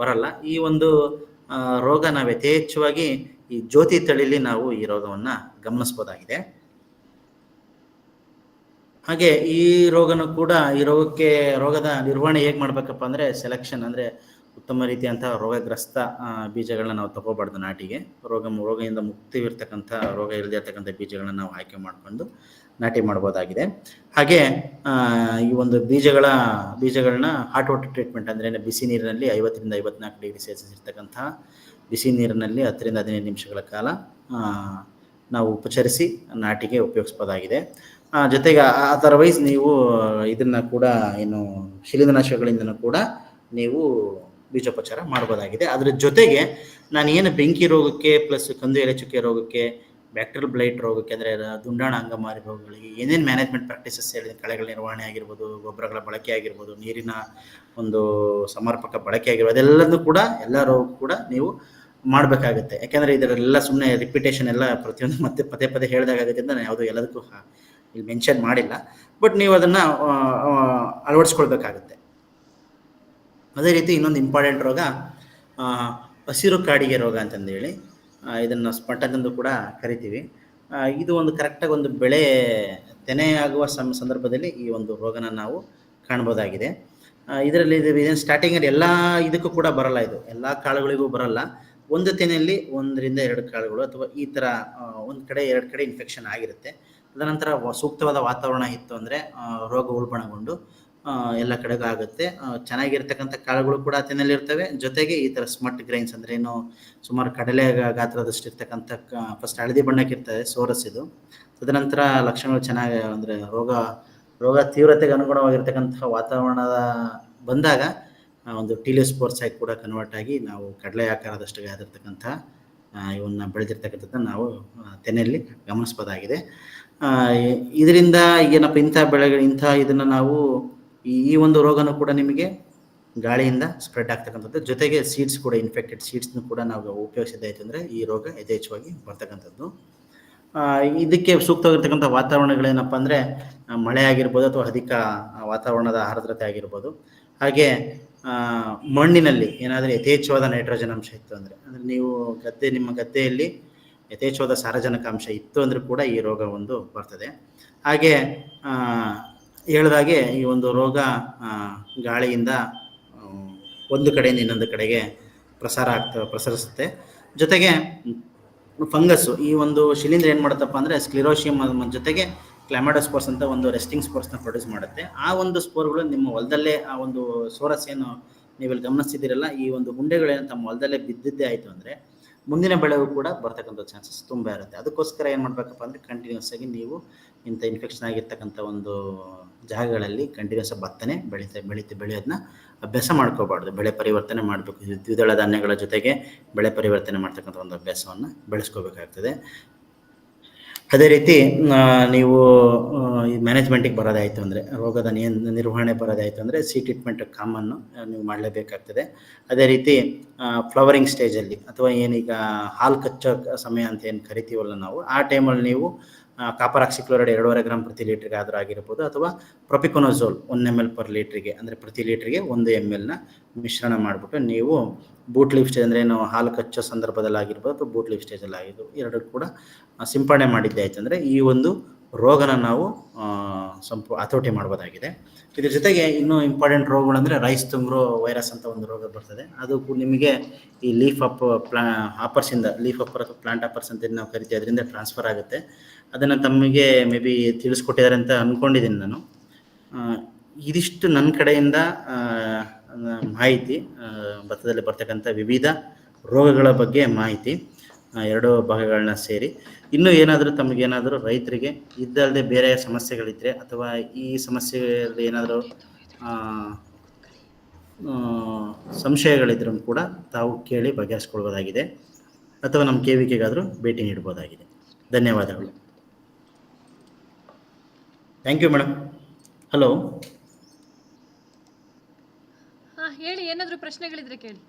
ಬರಲ್ಲ. ಈ ಒಂದು ರೋಗ ನಾವು ಯಥೇಚ್ಛವಾಗಿ ಈ ಜ್ಯೋತಿ ತಳಿಲಿ ನಾವು ಈ ರೋಗವನ್ನು ಗಮನಿಸ್ಬೋದಾಗಿದೆ. ಹಾಗೆ ಈ ರೋಗನೂ ಕೂಡ ಈ ರೋಗಕ್ಕೆ, ರೋಗದ ನಿರ್ವಹಣೆ ಹೇಗೆ ಮಾಡ್ಬೇಕಪ್ಪ ಅಂದರೆ ಸೆಲೆಕ್ಷನ್ ಅಂದರೆ ಉತ್ತಮ ರೀತಿಯಂತಹ ರೋಗಗ್ರಸ್ತ ಬೀಜಗಳನ್ನ ನಾವು ತಗೋಬಾರ್ದು ನಾಟಿಗೆ. ರೋಗ, ರೋಗದಿಂದ ಮುಕ್ತಿವಿರ್ತಕ್ಕಂಥ, ರೋಗ ಇಲ್ಲದೇ ಇರ್ತಕ್ಕಂಥ ಬೀಜಗಳನ್ನ ನಾವು ಆಯ್ಕೆ ಮಾಡಿಕೊಂಡು ನಾಟಿ ಮಾಡ್ಬೋದಾಗಿದೆ. ಹಾಗೆ ಈ ಒಂದು ಬೀಜಗಳ, ಬೀಜಗಳನ್ನ ಹಾಟ್ ವಾಟರ್ ಟ್ರೀಟ್ಮೆಂಟ್ ಅಂದರೆ ಬಿಸಿ ನೀರಿನಲ್ಲಿ ಐವತ್ತರಿಂದ ಐವತ್ನಾಲ್ಕು ಡಿಗ್ರಿ ಸೆಲ್ಸಿಯಸ್ ಇರ್ತಕ್ಕಂಥ ಬಿಸಿ ನೀರಿನಲ್ಲಿ ಹತ್ತರಿಂದ ಹದಿನೈದು ನಿಮಿಷಗಳ ಕಾಲ ನಾವು ಉಪಚರಿಸಿ ನಾಟಿಗೆ ಉಪಯೋಗಿಸ್ಬೋದಾಗಿದೆ. ಜೊತೆಗೆ ಅದರ್ವೈಸ್ ನೀವು ಇದನ್ನ ಕೂಡ ಏನು ಶಿಲೀಂಧ್ರನಾಶಕಗಳಿಂದನೂ ಕೂಡ ನೀವು ಬೀಜೋಪಚಾರ ಮಾಡ್ಬೋದಾಗಿದೆ. ಅದರ ಜೊತೆಗೆ ನಾನು ಏನು ಬೆಂಕಿ ರೋಗಕ್ಕೆ ಪ್ಲಸ್ ಕಂದು ಎಲೆ ಚುಕ್ಕೆ ರೋಗಕ್ಕೆ ಬ್ಯಾಕ್ಟೀರಿಯಲ್ ಬ್ಲೈಟ್ ರೋಗಕ್ಕೆ ಅಂದರೆ ದುಂಡಾಣ ಅಂಗಮಾರಿ ರೋಗಗಳಿಗೆ ಏನೇನು ಮ್ಯಾನೇಜ್ಮೆಂಟ್ ಪ್ರಾಕ್ಟೀಸಸ್ ಹೇಳಿದೆ ಕಳೆಗಳ ನಿರ್ವಹಣೆ ಆಗಿರ್ಬೋದು, ಗೊಬ್ಬರಗಳ ಬಳಕೆ ಆಗಿರ್ಬೋದು, ನೀರಿನ ಒಂದು ಸಮರ್ಪಕ ಬಳಕೆ ಆಗಿರ್ಬೋದು ಅದೆಲ್ಲದೂ ಕೂಡ ಎಲ್ಲ ರೋಗ ಕೂಡ ನೀವು ಮಾಡಬೇಕಾಗುತ್ತೆ. ಯಾಕೆಂದರೆ ಇದರೆಲ್ಲ ಸುಮ್ಮನೆ ರಿಪಿಟೇಷನ್ ಎಲ್ಲ ಪ್ರತಿಯೊಂದು ಮತ್ತೆ ಪದೇ ಪದೇ ಹೇಳಿದಾಗುತ್ತೆ ಅಂತ ನಾನು ಯಾವುದೂ ಎಲ್ಲದಕ್ಕೂ ಇಲ್ಲಿ ಮೆನ್ಷನ್ ಮಾಡಿಲ್ಲ. ಬಟ್ ನೀವು ಅದನ್ನು ಅಳವಡಿಸ್ಕೊಳ್ಬೇಕಾಗುತ್ತೆ. ಅದೇ ರೀತಿ ಇನ್ನೊಂದು ಇಂಪಾರ್ಟೆಂಟ್ ರೋಗ ಹಸಿರು ಕಾಡಿಗೆ ರೋಗ ಅಂತಂದೇಳಿ ಇದನ್ನು ಸ್ಪಟನೆಂದು ಕೂಡ ಕರಿತೀವಿ. ಇದು ಒಂದು ಕರೆಕ್ಟಾಗಿ ಒಂದು ಬೆಳೆ ತೆನೆ ಆಗುವ ಸಂದರ್ಭದಲ್ಲಿ ಈ ಒಂದು ರೋಗನ ನಾವು ಕಾಣ್ಬೋದಾಗಿದೆ. ಇದರಲ್ಲಿ ಇದು ಇದೇನು ಸ್ಟಾರ್ಟಿಂಗಲ್ಲಿ ಎಲ್ಲ ಇದಕ್ಕೂ ಕೂಡ ಬರಲ್ಲ ಇದು. ಎಲ್ಲ ಕಾಳುಗಳಿಗೂ ಬರಲ್ಲ. ಒಂದು ತೆನೆಯಲ್ಲಿ ಒಂದರಿಂದ ಎರಡು ಕಾಳುಗಳು ಅಥವಾ ಈ ಥರ ಒಂದು ಕಡೆ ಎರಡು ಕಡೆ ಇನ್ಫೆಕ್ಷನ್ ಆಗಿರುತ್ತೆ. ತದನಂತರ ಸೂಕ್ತವಾದ ವಾತಾವರಣ ಇತ್ತು ಅಂದರೆ ರೋಗ ಉಲ್ಬಣಗೊಂಡು ಎಲ್ಲ ಕಡೆಗೂ ಆಗುತ್ತೆ ಚೆನ್ನಾಗಿರ್ತಕ್ಕಂಥ ಕಾಳುಗಳು ಕೂಡ ತಿನ್ನಲ್ಲಿ ಇರ್ತವೆ ಜೊತೆಗೆ ಈ ಥರ ಸ್ಮಟ್ ಗ್ರೈನ್ಸ್ ಅಂದ್ರೆ ಏನು, ಸುಮಾರು ಕಡಲೆ ಗಾತ್ರದಷ್ಟು ಇರ್ತಕ್ಕಂಥ ಫಸ್ಟ್ ಹಳದಿ ಬಣ್ಣಕ್ಕೆ ಇರ್ತದೆ ಸೋರಸ್ ಇದು. ತದನಂತರ ಲಕ್ಷಣಗಳು ಚೆನ್ನಾಗಿ ಅಂದರೆ ರೋಗ ರೋಗ ತೀವ್ರತೆಗೆ ಅನುಗುಣವಾಗಿರ್ತಕ್ಕಂತಹ ವಾತಾವರಣದ ಬಂದಾಗ ಒಂದು ಟೀಲಿಯೋಸ್ಪೋರ್ಸ್ ಆಗಿ ಕೂಡ ಕನ್ವರ್ಟ್ ಆಗಿ ನಾವು ಕಡಲೆ ಆಕಾರದಷ್ಟು ಆಗಿರ್ತಕ್ಕಂಥ ಇವನ್ನ ಬೆಳೆದಿರ್ತಕ್ಕಂಥದ್ದನ್ನ ನಾವು ತೆನೆಯಲ್ಲಿ ಗಮನಿಸ್ಬೋದಾಗಿದೆ. ಇದರಿಂದ ಏನಪ್ಪ ಇಂಥ ಬೆಳೆಗಳು, ಇಂಥ ಇದನ್ನ ನಾವು ಈ ಒಂದು ರೋಗನೂ ಕೂಡ ನಿಮಗೆ ಗಾಳಿಯಿಂದ ಸ್ಪ್ರೆಡ್ ಆಗ್ತಕ್ಕಂಥದ್ದು. ಜೊತೆಗೆ ಸೀಡ್ಸ್ ಕೂಡ ಇನ್ಫೆಕ್ಟೆಡ್ ಸೀಡ್ಸ್ನ ಕೂಡ ನಾವು ಉಪಯೋಗಿಸಿದ್ದಾಯ್ತು ಅಂದರೆ ಈ ರೋಗ ಯಥೇಚ್ಛವಾಗಿ ಬರ್ತಕ್ಕಂಥದ್ದು. ಇದಕ್ಕೆ ಸೂಕ್ತವಾಗಿರ್ತಕ್ಕಂಥ ವಾತಾವರಣಗಳೇನಪ್ಪ ಅಂದರೆ ಮಳೆ ಆಗಿರ್ಬೋದು ಅಥವಾ ಅಧಿಕ ವಾತಾವರಣದ ಆರ್ದ್ರತೆ ಆಗಿರ್ಬೋದು. ಹಾಗೆ ಮಣ್ಣಿನಲ್ಲಿ ಏನಾದರೂ ಯಥೇಚ್ಛವಾದ ನೈಟ್ರೋಜನ್ ಅಂಶ ಇತ್ತು ಅಂದರೆ ಅಂದರೆ ನೀವು ಗದ್ದೆ, ನಿಮ್ಮ ಗದ್ದೆಯಲ್ಲಿ ಯಥೇಚ್ಛವಾದ ಸಾರಜನಕಾಂಶ ಇತ್ತು ಅಂದರೆ ಕೂಡ ಈ ರೋಗ ಒಂದು ಬರ್ತದೆ. ಹಾಗೆ ಹೇಳ್ದಾಗೆ ಈ ಒಂದು ರೋಗ ಗಾಳಿಯಿಂದ ಒಂದು ಕಡೆಯಿಂದ ಇನ್ನೊಂದು ಕಡೆಗೆ ಪ್ರಸಾರ ಆಗ್ತಾ, ಪ್ರಸರಿಸುತ್ತೆ. ಜೊತೆಗೆ ಫಂಗಸ್ಸು, ಈ ಒಂದು ಶಿಲೀಂಧ್ರ ಏನು ಮಾಡುತ್ತಪ್ಪ ಅಂದರೆ ಸ್ಕ್ಲಿರೋಶಿಯಂ ಜೊತೆಗೆ ಕ್ಲೈಮಾಡೋಸ್ಪೋರ್ಸ್ ಅಂತ ಒಂದು ರೆಸ್ಟಿಂಗ್ ಸ್ಪೋರ್ಸ್ನ ಪ್ರೊಡ್ಯೂಸ್ ಮಾಡುತ್ತೆ. ಆ ಒಂದು ಸ್ಪೋರ್ಗಳು ನಿಮ್ಮ ಹೊಲದಲ್ಲೇ ಆ ಒಂದು ಸೋರಸ್ ಏನು ನೀವೆಲ್ಲಿ ಗಮನಿಸಿದ್ದೀರಲ್ಲ ಈ ಒಂದು ಗುಂಡೆಗಳೇನು ತಮ್ಮ ಹೊಲದಲ್ಲೇ ಬಿದ್ದಿದ್ದೇ ಆಯಿತು ಅಂದರೆ ಮುಂದಿನ ಬೆಳೆಗೂ ಕೂಡ ಬರ್ತಕ್ಕಂಥ ಚಾನ್ಸಸ್ ತುಂಬ ಇರುತ್ತೆ. ಅದಕ್ಕೋಸ್ಕರ ಏನು ಮಾಡಬೇಕಪ್ಪ ಅಂದರೆ ಕಂಟಿನ್ಯೂಸ್ ಆಗಿ ನೀವು ಇಂಥ ಇನ್ಫೆಕ್ಷನ್ ಆಗಿರ್ತಕ್ಕಂಥ ಒಂದು ಜಾಗಗಳಲ್ಲಿ ಕಂಟಿನ್ಯೂಸ್ ಭತ್ತನೆ ಬೆಳೀತಾ ಬೆಳೀತಾ ಬೆಳೆಯೋದನ್ನ ಅಭ್ಯಾಸ ಮಾಡ್ಕೋಬಾರ್ದು ಬೆಳೆ ಪರಿವರ್ತನೆ ಮಾಡಬೇಕು. ದ್ವಿದಳ ಧಾನ್ಯಗಳ ಜೊತೆಗೆ ಬೆಳೆ ಪರಿವರ್ತನೆ ಮಾಡ್ತಕ್ಕಂಥ ಒಂದು ಅಭ್ಯಾಸವನ್ನು ಬೆಳೆಸ್ಕೋಬೇಕಾಗ್ತದೆ. ಅದೇ ರೀತಿ ನೀವು ಈ ಮ್ಯಾನೇಜ್ಮೆಂಟಿಗೆ ಬರೋದಾಯಿತು ಅಂದರೆ, ರೋಗದ ನಿಯ, ನಿರ್ವಹಣೆ ಬರೋದಾಯಿತು ಅಂದರೆ ಸಿ ಟ್ರೀಟ್ಮೆಂಟ್ ಕಾಮನ್ನು ನೀವು ಮಾಡಲೇಬೇಕಾಗ್ತದೆ. ಅದೇ ರೀತಿ ಫ್ಲವರಿಂಗ್ ಸ್ಟೇಜಲ್ಲಿ ಅಥವಾ ಏನೀಗ ಹಾಲು ಕಚ್ಚೋ ಸಮಯ ಅಂತ ಏನು ಕರಿತೀವಲ್ಲ ನಾವು, ಆ ಟೈಮಲ್ಲಿ ನೀವು ಕಾಪರ್ ಆಕ್ಸಿಕ್ಲೋರೈಡ್ ಎರಡೂವರೆ ಗ್ರಾಮ್ ಪ್ರತಿ ಲೀಟ್ರಿಗೆ ಆದರೂ ಆಗಿರ್ಬೋದು, ಅಥವಾ propiconazole one M L per ಲೀಟ್ರಿಗೆ, ಅಂದರೆ ಪ್ರತಿ ಲೀಟ್ರಿಗೆ ಒಂದು ಎಂ ಎಲ್ನ ಮಿಶ್ರಣ ಮಾಡಿಬಿಟ್ಟು ನೀವು ಬೂಟ್ ಲೀಫ್ ಸ್ಟೇಜ್ ಅಂದರೆ ಏನು, ಹಾಲು ಕಚ್ಚೋ ಸಂದರ್ಭದಲ್ಲಿ ಆಗಿರ್ಬೋದು ಅಥವಾ ಬೂಟ್ ಲೀಫ್ ಸ್ಟೇಜಲ್ಲಿ ಆಗಿರ್ಬೋದು, ಎರಡು ಕೂಡ ಸಿಂಪಡಣೆ ಮಾಡಿದ್ದೆ ಆಯ್ತಂದರೆ ಈ ಒಂದು ರೋಗನ ನಾವು ಸಂಪು, ಹತೋಟಿ ಮಾಡ್ಬೋದಾಗಿದೆ. ಇದ್ರ ಜೊತೆಗೆ ಇನ್ನೂ ಇಂಪಾರ್ಟೆಂಟ್ ರೋಗಗಳು ಅಂದರೆ ರೈಸ್ ತುಂಗ್ರೋ ವೈರಸ್ ಅಂತ ಒಂದು ರೋಗ ಬರ್ತದೆ. ಅದು ನಿಮಗೆ ಈ ಲೀಫ್ ಅಪ್ ಪ್ಲಾ ಹಾಪರ್ಸಿಂದ ಲೀಫ್ ಅಪ್ಪರ್ ಅಥವಾ ಪ್ಲಾಂಟ್ ಆಪರ್ಸ್ ಅಂತ ನಾವು ಕರಿತೀವಿ, ಅದರಿಂದ ಟ್ರಾನ್ಸ್ಫರ್ ಆಗುತ್ತೆ. ಅದನ್ನು ತಮಗೆ ಮೇ ಬಿ ತಿಳಿಸ್ಕೊಟ್ಟಿದ್ದಾರೆ ಅಂತ ಅಂದ್ಕೊಂಡಿದ್ದೀನಿ ನಾನು. ಇದಿಷ್ಟು ನನ್ನ ಕಡೆಯಿಂದ ಮಾಹಿತಿ ಭತ್ತದಲ್ಲಿ ಬರ್ತಕ್ಕಂಥ ವಿವಿಧ ರೋಗಗಳ ಬಗ್ಗೆ ಮಾಹಿತಿ ಎರಡು ಭಾಗಗಳನ್ನ ಸೇರಿ. ಇನ್ನೂ ಏನಾದರೂ ತಮಗೇನಾದರೂ ರೈತರಿಗೆ ಇದ್ದಲ್ಲದೆ ಬೇರೆ ಸಮಸ್ಯೆಗಳಿದ್ರೆ ಅಥವಾ ಈ ಸಮಸ್ಯೆಯಲ್ಲಿ ಏನಾದರೂ ಸಂಶಯಗಳಿದ್ರೂ ಕೂಡ ತಾವು ಕೇಳಿ ಬಗೆಹರಿಸ್ಕೊಳ್ಬೋದಾಗಿದೆ. ಅಥವಾ ನಮ್ಮ ಕೆ ವಿ ಕೆಗಾದರೂ ಭೇಟಿ ನೀಡ್ಬೋದಾಗಿದೆ. ಧನ್ಯವಾದಗಳು. ಥ್ಯಾಂಕ್ ಯು ಮೇಡಮ್ ಹಲೋ ಹಾ ಹೇಳಿ ಏನಾದರೂ ಪ್ರಶ್ನೆಗಳಿದ್ರೆ ಕೇಳಿ.